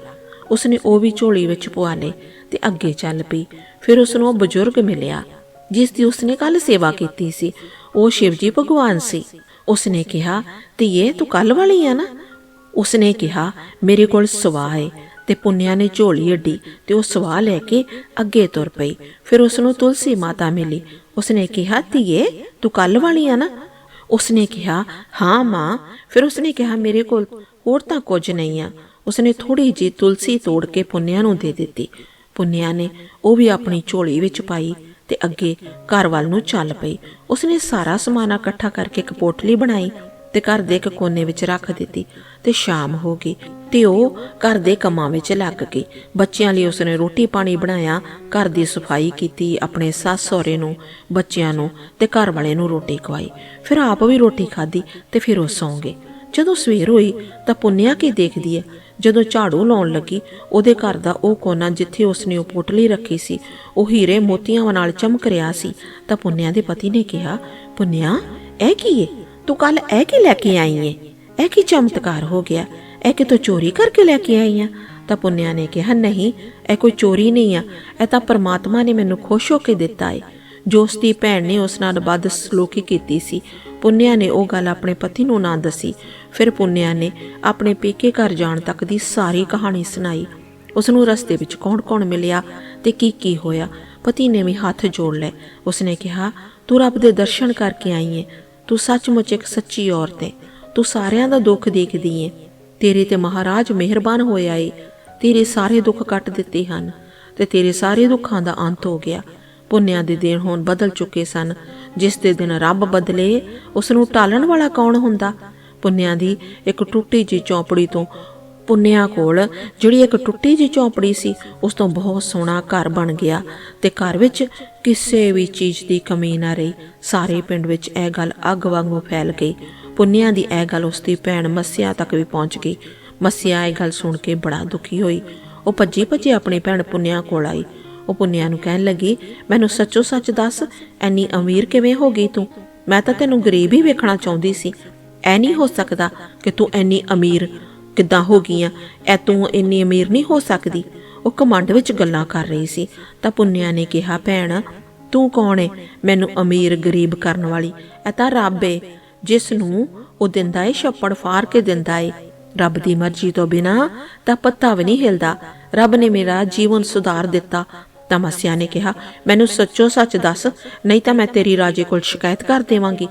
ਉਸਨੇ ਉਹ ਵੀ ਝੋਲੀ ਵਿੱਚ ਪਵਾ ਲਏ ਤੇ ਅੱਗੇ ਚੱਲ ਪਈ। ਫਿਰ ਉਸ ਨੂੰ ਉਹ ਬਜ਼ੁਰਗ ਮਿਲਿਆ, ਜਿਸ ਦੀ ਉਸਨੇ ਕੱਲ ਸੇਵਾ ਕੀਤੀ ਸੀ। ਉਹ ਸ਼ਿਵਜੀ ਭਗਵਾਨ ਸੀ। ਉਸਨੇ ਕਿਹਾ, ਧੀਏ, ਤੂੰ ਕੱਲ ਵਾਲੀ ਆ ਨਾ ਉਸਨੇ ਕਿਹਾ, ਮੇਰੇ ਕੋਲ ਸਵਾਹ ਹੈ। ਤੇ ਪੁੰਨਿਆ ਨੇ ਝੋਲੀ ਅੱਡੀ ਤੇ ਉਹ ਸਵਾਹ ਲੈ ਕੇ ਅੱਗੇ ਤੁਰ ਪਈ। ਫਿਰ ਉਸ ਨੂੰ ਤੁਲਸੀ ਮਾਤਾ ਮਿਲੀ। ਉਸਨੇ ਕਿਹਾ, ਧੀਏ, ਤੂੰ ਕੱਲ ਵਾਲੀ ਆ ਨਾ? ਉਸਨੇ ਕਿਹਾ, ਹਾਂ ਮਾਂ। ਫਿਰ ਉਸਨੇ ਕਿਹਾ, ਮੇਰੇ ਕੋਲ ਹੋਰ ਤਾਂ ਕੁਝ ਨਹੀਂ ਆ। ਉਸਨੇ ਥੋੜੀ ਜਿਹੀ ਤੁਲਸੀ ਤੋੜ ਕੇ ਪੁੰਨਿਆ ਨੂੰ ਦੇ ਦਿੱਤੀ। ਪੁੰਨਿਆ ਨੇ ਉਹ ਵੀ ਆਪਣੀ ਝੋਲੀ ਵਿੱਚ ਪਾਈ ਤੇ ਅੱਗੇ ਘਰ ਵੱਲ ਨੂੰ ਚੱਲ ਪਈ। ਉਸਨੇ ਸਾਰਾ ਸਮਾਨ ਇਕੱਠਾ ਕਰਕੇ ਕਪੋਟਲੀ ਬਣਾਈ। ਤੇ ਘਰ ਦੇ ਇੱਕ ਕੋਨੇ ਵਿੱਚ ਰੱਖ ਦਿੱਤੀ ਤੇ ਸ਼ਾਮ ਹੋ ਗਈ ਤੇ ਉਹ ਘਰ ਦੇ ਕੰਮਾਂ ਵਿੱਚ ਲੱਗ ਗਈ। ਬੱਚਿਆਂ ਲਈ ਉਸਨੇ ਰੋਟੀ ਪਾਣੀ ਬਣਾਇਆ, ਘਰ ਦੀ ਸਫ਼ਾਈ ਕੀਤੀ, ਆਪਣੇ ਸੱਸ ਸਹੁਰੇ ਨੂੰ, ਬੱਚਿਆਂ ਨੂੰ ਤੇ ਘਰ ਵਾਲੇ ਨੂੰ ਰੋਟੀ ਖਵਾਈ। ਫਿਰ ਆਪ ਵੀ ਰੋਟੀ ਖਾਧੀ ਤੇ ਫਿਰ ਉਹ ਸੌਂ ਗਏ। ਜਦੋਂ ਸਵੇਰ ਹੋਈ ਤਾਂ ਪੁੰਨਿਆ ਕੀ ਦੇਖਦੀ ਹੈ? ਜਦੋਂ ਝਾੜੂ ਲਾਉਣ ਲੱਗੀ, ਉਹਦੇ ਘਰ ਦਾ ਉਹ ਕੋਨਾ ਜਿੱਥੇ ਉਸਨੇ ਉਹ ਪੋਟਲੀ ਰੱਖੀ ਸੀ, ਉਹ ਹੀਰੇ ਮੋਤੀਆਂ ਨਾਲ ਚਮਕ ਰਿਹਾ ਸੀ, ਤਾਂ ਪੁੰਨਿਆ ਦੇ ਪਤੀ ਨੇ ਕਿਹਾ, ਪੁੰਨਿਆ, ਇਹ ਕੀ ਹੈ ਤੂੰ ਕੱਲ ਇਹ ਕੀ ਲੈ ਕੇ ਆਈ ਏ? ਇਹ ਕੀ ਚਮਤਕਾਰ ਹੋ ਗਿਆ? ਇਹ ਕਿ ਤੂੰ ਚੋਰੀ ਕਰਕੇ ਲੈ ਕੇ ਆਈ ਆ? ਤਾਂ ਪੁੰਨਿਆ ਨੇ ਕਿਹਾ, ਨਹੀਂ, ਇਹ ਕੋਈ ਚੋਰੀ ਨਹੀਂ ਆ। ਇਹ ਤਾਂ ਪਰਮਾਤਮਾ ਨੇ ਮੈਨੂੰ ਖੁਸ਼ ਹੋ ਕੇ ਦਿੱਤਾ ਏ। ਜੋ ਭੈਣ ਨੇ ਉਸ ਨਾਲ ਬਦ ਸਲੂਕੀ ਕੀਤੀ ਸੀ, ਪੁੰਨਿਆ ਨੇ ਉਹ ਗੱਲ ਆਪਣੇ ਪਤੀ ਨੂੰ ਨਾ ਦੱਸੀ। ਫਿਰ ਪੁੰਨਿਆ ਨੇ ਆਪਣੇ ਪੇਕੇ ਘਰ ਜਾਣ ਤੱਕ ਦੀ ਸਾਰੀ ਕਹਾਣੀ ਸੁਣਾਈ। ਉਸ ਨੂੰ ਰਸਤੇ ਵਿੱਚ ਕੌਣ-ਕੌਣ ਮਿਲਿਆ ਤੇ ਕੀ ਕੀ ਹੋਇਆ? ਪਤੀ ਨੇ ਵੀ ਹੱਥ ਜੋੜ ਲਏ। ਉਸਨੇ ਕਿਹਾ, ਤੂੰ ਰੱਬ ਦੇ ਦਰਸ਼ਨ ਕਰਕੇ ਆਈ ਏ। ਤੂੰ ਸੱਚਮੁੱਚ ਇੱਕ ਸੱਚੀ ਔਰਤ ਏ। ਤੂੰ ਸਾਰਿਆਂ ਦਾ ਦੁੱਖ ਦੇਖਦੀ ਏ। ਤੇਰੇ ਤੇ ਮਹਾਰਾਜ ਮਿਹਰਬਾਨ ਹੋਇਆ ਏ ਤੇਰੇ ਸਾਰੇ ਦੁੱਖ ਕੱਟ ਦਿੱਤੇ ਹਨ ਤੇ ਤੇਰੇ ਸਾਰੇ ਦੁੱਖਾਂ ਦਾ ਅੰਤ ਹੋ ਗਿਆ। ਪੁੰਨਿਆ ਦੇ ਦਿਨ ਹੁਣ ਬਦਲ ਚੁੱਕੇ ਸਨ। ਜਿਸ ਦੇ ਦਿਨ ਰੱਬ ਬਦਲੇ ਉਸ ਨੂੰ ਟਾਲਣ ਵਾਲਾ ਕੌਣ ਹੁੰਦਾ? ਪੁੰਨਿਆ ਦੀ ਇੱਕ ਟੁੱਟੀ ਜੀ ਚੌਪੜੀ ਤੋਂ ਪੁੰਨਿਆ ਕੋਲ, ਜਿਹੜੀ ਇੱਕ ਟੁੱਟੀ ਜੀ ਚੌਪੜੀ ਸੀ, ਉਸ ਤੋਂ ਬਹੁਤ ਸੋਹਣਾ ਘਰ ਬਣ ਗਿਆ ਤੇ ਘਰ ਵਿੱਚ ਕਿਸੇ ਵੀ ਚੀਜ਼ ਦੀ ਕਮੀ ਨਾ ਰਹੀ। ਸਾਰੇ ਪਿੰਡ ਵਿੱਚ ਇਹ ਗੱਲ ਅੱਗ ਵਾਂਗੂ ਫੈਲ ਗਈ। ਪੁੰਨਿਆ ਦੀ ਇਹ ਗੱਲ ਉਸ ਦੀ ਭੈਣ ਮੱਸਿਆ ਤੱਕ ਵੀ ਪਹੁੰਚ ਗਈ। ਮੱਸਿਆ ਇਹ ਗੱਲ ਸੁਣ ਕੇ ਬੜਾ ਦੁਖੀ ਹੋਈ। ਉਹ ਭੱਜੀ ਭੱਜੀ ਆਪਣੀ ਭੈਣ ਪੁੰਨਿਆ ਕੋਲ ਆਈ। ਉਹ ਪੁੰਨਿਆ ਨੂੰ ਕਹਿਣ ਲੱਗੀ, ਮੈਨੂੰ ਸੱਚੋ ਸੱਚ ਦੱਸ, ਐਨੀ ਅਮੀਰ ਕਿਵੇਂ ਹੋ ਗਈ ਤੂੰ? ਮੈਂ ਤਾਂ ਤੈਨੂੰ ਗਰੀਬ ਹੀ ਵੇਖਣਾ ਚਾਹੁੰਦੀ ਸੀ। ਐ ਨਹੀਂ ਹੋ ਸਕਦਾ ਕਿ ਤੂੰ ਐਨੀ ਅਮੀਰ ਕਿੱਦਾਂ ਹੋ ਗਈਆਂ? ਆ ਐ ਤੂੰ ਇੰਨੀ ਅਮੀਰ ਨਹੀਂ ਹੋ ਸਕਦੀ। ਉਹ ਕਮੰਡ ਵਿੱਚ ਗੱਲਾਂ ਕਰ ਰਹੀ ਸੀ। ਤਾਂ ਪੁੰਨਿਆ ਨੇ ਕਿਹਾ, ਭੈਣ, ਤੂੰ ਕੌਣ ਏ? ਮੈਨੂੰ ਅਮੀਰ ਗਰੀਬ ਕਰਨ ਵਾਲੀ। ਇਹ ਤਾਂ ਰੱਬ ਏ। ਜਿਸ ਨੂੰ ਉਹ ਦਿੰਦਾ ਏ, ਛੱਪੜ ਫਾਰ ਕੇ ਦਿੰਦਾ ਏ। ਰੱਬ ਦੀ ਮਰਜ਼ੀ ਤੋਂ ਬਿਨਾ ਤਾਂ ਪੱਤਾ ਵੀ ਨਹੀਂ ਹਿਲਦਾ। ਰੱਬ ਨੇ ਮੇਰਾ ਜੀਵਨ ਸੁਧਾਰ ਦਿੱਤਾ। ਤਾਂ ਮਸਿਆ ਨੇ ਕਿਹਾ, ਮੈਨੂੰ ਸੱਚੋ ਸੱਚ ਦੱਸ, ਨਹੀਂ ਤਾਂ ਮੈਂ ਤੇਰੀ ਰਾਜੇ ਕੋਲ ਸ਼ਿਕਾਇਤ ਕਰ ਦੇਵਾਂਗੀ।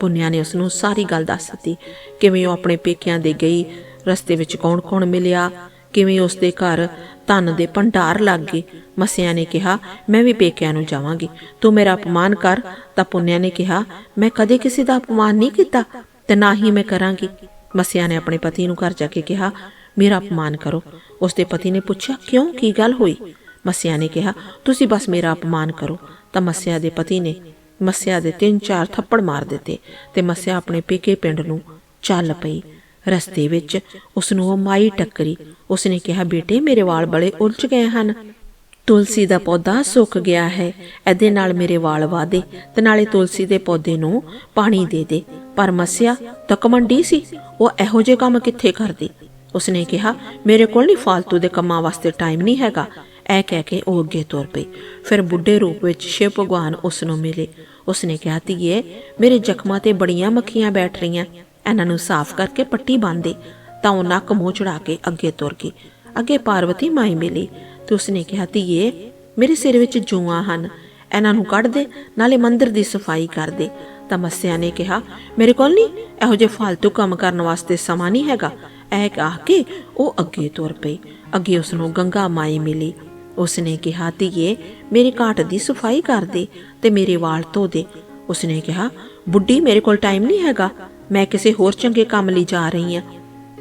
ਪੁੰਨਿਆ ਨੇ ਉਸ ਨੂੰ ਸਾਰੀ ਗੱਲ ਦੱਸ ਦਿੱਤੀ। ਕਿਵੇਂ ਉਹ ਆਪਣੇ ਪੇਕਿਆਂ ਦੇ ਗਈ ਰਸਤੇ ਵਿੱਚ ਕੌਣ-ਕੌਣ ਮਿਲਿਆ? ਕਿਵੇਂ ਉਸ ਦੇ ਘਰ ਧਨ ਦੇ ਭੰਡਾਰ ਲੱਗ ਗਏ? ਮਸਿਆ ਨੇ ਕਿਹਾ, ਮੈਂ ਵੀ ਪੇਕਿਆਂ ਨੂੰ ਜਾਵਾਂਗੀ। ਤੂੰ ਮੇਰਾ ਅਪਮਾਨ ਕਰ। ਤਾਂ ਪੁੰਨਿਆ ਨੇ ਕਿਹਾ, ਮੈਂ ਕਦੇ ਕਿਸੇ ਦਾ ਅਪਮਾਨ ਨਹੀਂ ਕੀਤਾ ਤੇ ਨਾ ਹੀ ਮੈਂ ਕਰਾਂਗੀ। ਮਸਿਆ ਨੇ ਆਪਣੇ ਪਤੀ ਨੂੰ ਘਰ ਜਾ ਕੇ ਕਿਹਾ, ਮੇਰਾ ਅਪਮਾਨ ਕਰੋ। ਉਸ ਦੇ ਪਤੀ ਨੇ ਪੁੱਛਿਆ, ਕਿਉਂ? ਕੀ ਗੱਲ ਹੋਈ? ਮਸਿਆ ਨੇ ਕਿਹਾ, ਤੁਸੀਂ ਬਸ ਮੇਰਾ ਅਪਮਾਨ ਕਰੋ। ਤਾਂ ਮਸਿਆ ਦੇ ਪਤੀ ਨੇ ਮਸਿਆ ਦੇ ਤਿੰਨ ਚਾਰ ਥੱਪੜ ਮਾਰ ਦਿੱਤੇ ਤੇ ਮਸਿਆ ਆਪਣੇ ਪੇਕੇ ਪਿੰਡ ਨੂੰ ਚੱਲ ਪਈ। ਰਸਤੇ ਵਿੱਚ ਉਸ ਨੂੰ ਉਹ ਮਾਈ ਟੱਕਰੀ। ਉਸਨੇ ਕਿਹਾ, ਬੇਟੇ, ਮੇਰੇ ਵਾਲ ਬੜੇ ਉਲਝ ਗਏ ਹਨ। ਤੁਲਸੀ ਦਾ ਪੌਦਾ ਸੁੱਕ ਗਿਆ ਹੈ। ਇਹਦੇ ਨਾਲ ਮੇਰੇ ਵਾਲ ਵਾਦੇ ਤੇ ਨਾਲੇ ਤੁਲਸੀ ਦੇ ਪੌਦੇ ਨੂੰ ਪਾਣੀ ਦੇ ਦੇ। ਪਰ ਮਸਿਆ ਤਕਮੰਡੀ ਸੀ। ਉਹ ਇਹੋ ਜਿਹੇ ਕੰਮ ਕਿੱਥੇ ਕਰਦੀ? ਉਸਨੇ ਕਿਹਾ, ਮੇਰੇ ਕੋਲ ਨਹੀਂ ਫालतू ਦੇ ਕੰਮਾਂ ਵਾਸਤੇ ਟਾਈਮ ਨਹੀਂ ਹੈਗਾ। ਐ ਕਹਿ ਕੇ ਉਹ ਅੱਗੇ ਤੁਰ ਪਈ ਫਿਰ ਬੁੱਢੇ ਰੂਪ ਵਿੱਚ ਸ਼ਿਵ ਭਗਵਾਨ ਉਸ ਨੂੰ ਮਿਲੇ। ਉਸਨੇ ਕਿਹਾ, ਧੀਏ, ਮੇਰੇ ਜ਼ਖਮਾਂ ਤੇ ਬੜੀਆਂ ਮੱਖੀਆਂ ਬੈਠ ਰਹੀਆਂ। ਇਹਨਾਂ ਨੂੰ ਸਾਫ਼ ਕਰਕੇ ਪੱਟੀ ਬੰਨ ਤਾਂ ਉਹ ਨੱਕ ਮੂੰਹ ਚੜਾ ਕੇ ਅੱਗੇ ਤੁਰ ਗਈ। ਅੱਗੇ ਪਾਰਵਤੀ ਮਾਈ ਮਿਲੀ ਤੇ ਉਸਨੇ ਕਿਹਾ, ਧੀਏ, ਮੇਰੇ ਸਿਰ ਵਿੱਚ ਜੂਆਂ ਹਨ, ਇਹਨਾਂ ਨੂੰ ਕੱਢ ਦੇ, ਨਾਲੇ ਮੰਦਿਰ ਦੀ ਸਫ਼ਾਈ ਕਰ ਦੇ। ਤਾਂ ਨੇ ਕਿਹਾ, ਮੇਰੇ ਕੋਲ ਨਹੀਂ, ਇਹੋ ਜਿਹੇ ਫालतू ਕੰਮ ਕਰਨ ਵਾਸਤੇ ਸਮਾਂ ਨਹੀਂ ਹੈਗਾ। ਇਹ ਕਹ ਕੇ ਉਹ ਅੱਗੇ ਤੁਰ ਪਈ। ਅੱਗੇ ਉਸ ਨੂੰ ਗੰਗਾ ਮਾਈ ਮਿਲੀ। ਉਸਨੇ ਕਿਹਾ, ਧੀਏ, ਮੇਰੇ ਘਾਟ ਦੀ ਸਫ਼ਾਈ ਕਰ ਦੇ ਤੇ ਮੇਰੇ ਵਾਲ ਧੋ ਦੇ। ਉਸਨੇ ਕਿਹਾ, ਬੁੱਢੀ, ਮੇਰੇ ਕੋਲ ਟਾਈਮ ਨਹੀਂ ਹੈਗਾ। ਮੈਂ ਕਿਸੇ ਹੋਰ ਚੰਗੇ ਕੰਮ ਲਈ ਜਾ ਰਹੀ ਹਾਂ।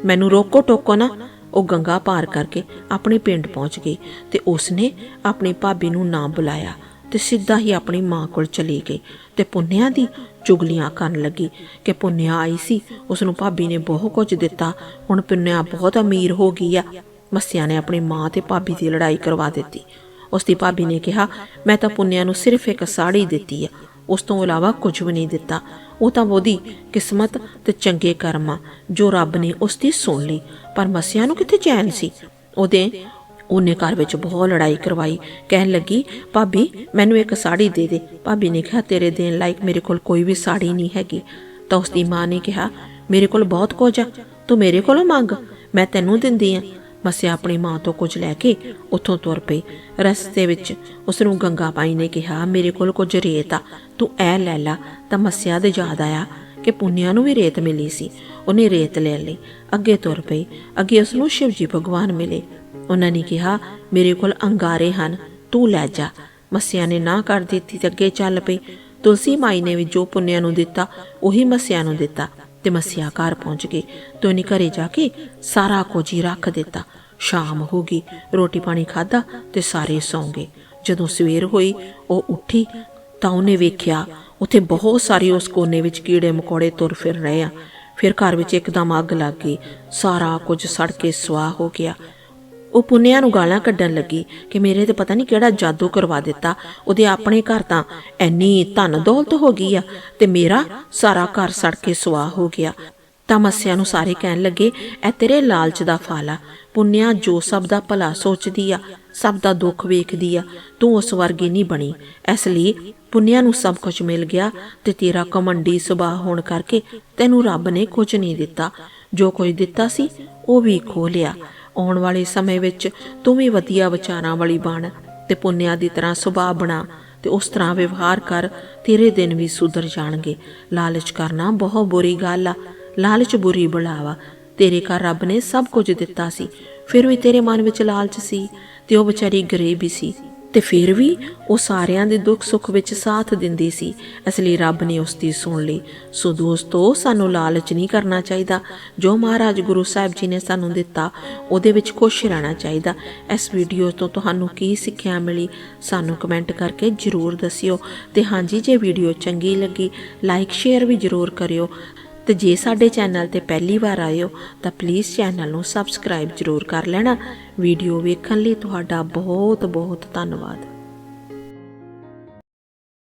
ਮੈਨੂੰ ਰੋਕੋ ਟੋਕੋ ਨਾ। ਉਹ ਗੰਗਾ ਪਾਰ ਕਰਕੇ ਆਪਣੇ ਪਿੰਡ ਪਹੁੰਚ ਗਈ ਤੇ ਉਸਨੇ ਆਪਣੀ ਭਾਬੀ ਨੂੰ ਨਾ ਬੁਲਾਇਆ ਤੇ ਸਿੱਧਾ ਹੀ ਆਪਣੀ ਮਾਂ ਕੋਲ ਚਲੀ ਗਈ ਤੇ ਪੁੰਨਿਆ ਦੀ ਚੁਗਲੀਆਂ ਕਰਨ ਲੱਗੀ ਕਿ ਪੁੰਨਿਆ ਆਈ ਸੀ ਉਸ ਨੂੰ ਭਾਬੀ ਨੇ ਬਹੁਤ ਕੁਝ ਦਿੱਤਾ। ਹੁਣ ਪੁੰਨਿਆ ਬਹੁਤ ਅਮੀਰ ਹੋ ਗਈ ਆ। ਮੱਸਿਆ ਨੇ ਆਪਣੀ ਮਾਂ ਤੇ ਭਾਬੀ ਦੀ ਲੜਾਈ ਕਰਵਾ ਦਿੱਤੀ। ਉਸ ਦੀ ਭਾਬੀ ਨੇ ਕਿਹਾ, ਮੈਂ ਤਾਂ ਪੁੰਨਿਆ ਨੂੰ ਸਿਰਫ ਇੱਕ ਸਾੜੀ ਦਿੱਤੀ ਆ। ਉਸ ਤੋਂ ਇਲਾਵਾ ਕੁਝ ਵੀ ਨਹੀਂ ਦਿੱਤਾ। ਉਹ ਤਾਂ ਉਹਦੀ ਕਿਸਮਤ ਤੇ ਚੰਗੇ ਆ ਜੋ ਰੱਬ ਨੇ ਉਸ ਦੀ ਸੁਣ ਲਈ। ਪਰ ਮੱਸਿਆ ਨੂੰ ਕਿੱਥੇ ਚੈਨ ਸੀ? ਉਹਦੇ ਉਹਨੇ ਘਰ ਵਿੱਚ ਬਹੁਤ ਲੜਾਈ ਕਰਵਾਈ। ਕਹਿਣ ਲੱਗੀ, ਭਾਬੀ, ਮੈਨੂੰ ਇੱਕ ਸਾੜੀ ਦੇ ਦੇ। ਭਾਬੀ ਨੇ ਕਿਹਾ, ਤੇਰੇ ਦੇਣ ਲਾਇਕ ਮੇਰੇ ਕੋਲ ਕੋਈ ਵੀ ਸਾੜੀ ਨਹੀਂ ਹੈਗੀ। ਤਾਂ ਉਸ ਦੀ ਮਾਂ ਨੇ ਕਿਹਾ, ਮੇਰੇ ਕੋਲ ਬਹੁਤ ਕੁਝ ਆ। ਤੂੰ ਮੇਰੇ ਕੋਲੋਂ ਮੰਗ। ਮੈਂ ਤੈਨੂੰ ਦਿੰਦੀ ਆ। ਮਸਿਆ ਆਪਣੀ ਮਾਂ ਤੋਂ ਕੁਝ ਲੈ ਕੇ ਉੱਥੋਂ ਤੁਰ ਪਈ। ਰਸਤੇ ਵਿੱਚ ਉਸ ਨੂੰ ਗੰਗਾ ਪਾਈ ਨੇ ਕਿਹਾ, ਮੇਰੇ ਕੋਲ ਕੁਝ ਰੇਤ ਆ, ਤੂੰ ਐ ਲੈ ਲਾ। ਤਾਂ ਮਸਿਆ ਦੇ ਯਾਦ ਆਇਆ ਕਿ ਪੁੰਨਿਆ ਨੂੰ ਵੀ ਰੇਤ ਮਿਲੀ ਸੀ। ਉਹਨੇ ਰੇਤ ਲੈ ਲਈ, ਅੱਗੇ ਤੁਰ ਪਈ। ਅੱਗੇ ਉਸ ਨੂੰ ਸ਼ਿਵਜੀ ਭਗਵਾਨ ਮਿਲੇ। ਉਹਨਾਂ ਨੇ ਕਿਹਾ, ਮੇਰੇ ਕੋਲ ਅੰਗਾਰੇ ਹਨ, ਤੂੰ ਲੈ ਜਾ। ਮੱਸਿਆ ਨੇ ਨਾ ਕਰ ਦਿੱਤੀ ਤੇ ਅੱਗੇ ਚੱਲ ਪਈ। ਤੁਲਸੀ ਮਾਈ ਨੇ ਵੀ ਜੋ ਪੁੰਨਿਆ ਨੂੰ ਦਿੱਤਾ, ਉਹੀ ਮੱਸਿਆ ਨੂੰ ਦਿੱਤਾ। ਤੇ ਮੱਸਿਆ ਘਰ ਪਹੁੰਚ ਗਏ। ਤੇ ਉਹਨੇ ਘਰੇ ਜਾ ਕੇ ਸਾਰਾ ਕੁਝ ਹੀ ਰੱਖ ਦਿੱਤਾ। ਸ਼ਾਮ ਹੋ ਗਈ, ਰੋਟੀ ਪਾਣੀ ਖਾਦਾ ਤੇ ਸਾਰੇ ਸੌਂ ਗਏ। ਜਦੋਂ ਸਵੇਰ ਹੋਈ, ਉਹ ਉੱਠੀ ਤਾਂ ਉਹਨੇ ਵੇਖਿਆ ਉੱਥੇ ਬਹੁਤ ਸਾਰੇ ਉਸ ਕੋਨੇ ਵਿੱਚ ਕੀੜੇ ਮਕੌੜੇ ਤੁਰ ਫਿਰ ਰਹੇ ਆ। ਫਿਰ ਘਰ ਵਿੱਚ ਇੱਕਦਮ ਅੱਗ ਲੱਗ ਗਈ। ਸਾਰਾ ਕੁਝ ਸੜ ਕੇ ਸਵਾਹ ਹੋ ਗਿਆ। ਉਹ ਪੁੰਨਿਆ ਨੂੰ ਗਾਲਾਂ ਕੱਢਣ ਲੱਗੀ ਕਿ ਮੇਰੇ ਤੇ ਪਤਾ ਨਹੀਂ ਕਿਹੜਾ ਜਾਦੂ ਕਰਵਾ ਦਿੱਤਾ। ਉਹਦੇ ਆਪਣੇ ਘਰ ਤਾਂ ਐਨੀ ਧਨ ਦੌਲਤ ਹੋ ਗਈ ਆ ਤੇ ਮੇਰਾ ਸਾਰਾ ਘਰ ਸੜ ਕੇ ਸੁਆਹ ਹੋ ਗਿਆ। ਤਾਂ ਮੱਸਿਆ ਨੂੰ ਸਾਰੇ ਕਹਿਣ ਲੱਗੇ, ਇਹ ਤੇਰੇ ਲਾਲਚ ਦਾ ਫਲ ਆ। ਪੁੰਨਿਆ ਜੋ ਸਭ ਦਾ ਭਲਾ ਸੋਚਦੀ ਆ, ਸਭ ਦਾ ਦੁੱਖ ਵੇਖਦੀ ਆ, ਤੂੰ ਉਸ ਵਰਗੀ ਨਹੀਂ ਬਣੀ। ਇਸ ਲਈ ਪੁੰਨਿਆ ਨੂੰ ਸਭ ਕੁਝ ਮਿਲ ਗਿਆ ਤੇ ਤੇਰਾ ਕਮੰਡੀ ਸੁਭਾਅ ਹੋਣ ਕਰਕੇ ਤੈਨੂੰ ਰੱਬ ਨੇ ਕੁਝ ਨਹੀਂ ਦਿੱਤਾ। ਜੋ ਕੁਝ ਦਿੱਤਾ ਸੀ, ਉਹ ਵੀ ਖੋ ਲਿਆ। ਆਉਣ ਵਾਲੇ ਸਮੇਂ ਵਿੱਚ ਤੂੰ ਵੀ ਵਧੀਆ ਵਿਚਾਰਾਂ ਵਾਲੀ ਬਣ ਤੇ ਪੁੰਨਿਆ ਦੀ ਤਰ੍ਹਾਂ ਸੁਭਾਅ ਬਣਾ ਤੇ ਉਸ ਤਰ੍ਹਾਂ ਵਿਵਹਾਰ ਕਰ, ਤੇਰੇ ਦਿਨ ਵੀ ਸੁਧਰ ਜਾਣਗੇ। ਲਾਲਚ ਕਰਨਾ ਬਹੁਤ ਬੁਰੀ ਗੱਲ ਆ। ਲਾਲਚ ਬੁਰੀ ਬਲਾਵਾ। ਤੇਰੇ ਘਰ ਰੱਬ ਨੇ ਸਭ ਕੁਝ ਦਿੱਤਾ ਸੀ। ਫਿਰ ਵੀ ਤੇਰੇ ਮਨ ਵਿੱਚ ਲਾਲਚ ਸੀ ਤੇ ਉਹ ਵਿਚਾਰੀ ਗਰੀਬ ਸੀ। ਤੇ ਫਿਰ ਵੀ ਉਹ ਸਾਰਿਆਂ ਦੇ ਦੁੱਖ ਸੁੱਖ ਵਿੱਚ ਸਾਥ ਦਿੰਦੀ ਸੀ। ਇਸ ਲਈ ਰੱਬ ਨੇ ਉਸ ਦੀ ਸੁਣ ਲਈ। ਸੋ ਦੋਸਤੋ, ਸਾਨੂੰ ਲਾਲਚ ਨਹੀਂ ਕਰਨਾ ਚਾਹੀਦਾ। ਜੋ ਮਹਾਰਾਜ ਗੁਰੂ ਸਾਹਿਬ ਜੀ ਨੇ ਸਾਨੂੰ ਦਿੱਤਾ, ਉਹਦੇ ਵਿੱਚ ਖੁਸ਼ ਰਹਿਣਾ ਚਾਹੀਦਾ। ਇਸ ਵੀਡੀਓ ਤੋਂ ਤੁਹਾਨੂੰ ਕੀ ਸਿੱਖਿਆ ਮਿਲੀ, ਸਾਨੂੰ ਕਮੈਂਟ ਕਰਕੇ ਜਰੂਰ ਦੱਸਿਓ। ਤੇ ਹਾਂਜੀ, ਜੇ ਵੀਡੀਓ ਚੰਗੀ ਲੱਗੀ, ਲਾਈਕ, ਸ਼ੇਅਰ ਵੀ ਜਰੂਰ ਕਰਿਓ। ਤੇ ਜੇ ਸਾਡੇ ਚੈਨਲ ਤੇ ਪਹਿਲੀ ਵਾਰ ਆਇਓ ਤਾਂ ਪਲੀਜ਼ ਚੈਨਲ ਨੂੰ ਸਬਸਕ੍ਰਾਈਬ ਜਰੂਰ ਕਰ ਲੈਣਾ। ਵੀਡੀਓ ਵੇਖਣ ਲਈ ਤੁਹਾਡਾ ਬਹੁਤ ਬਹੁਤ ਧੰਨਵਾਦ।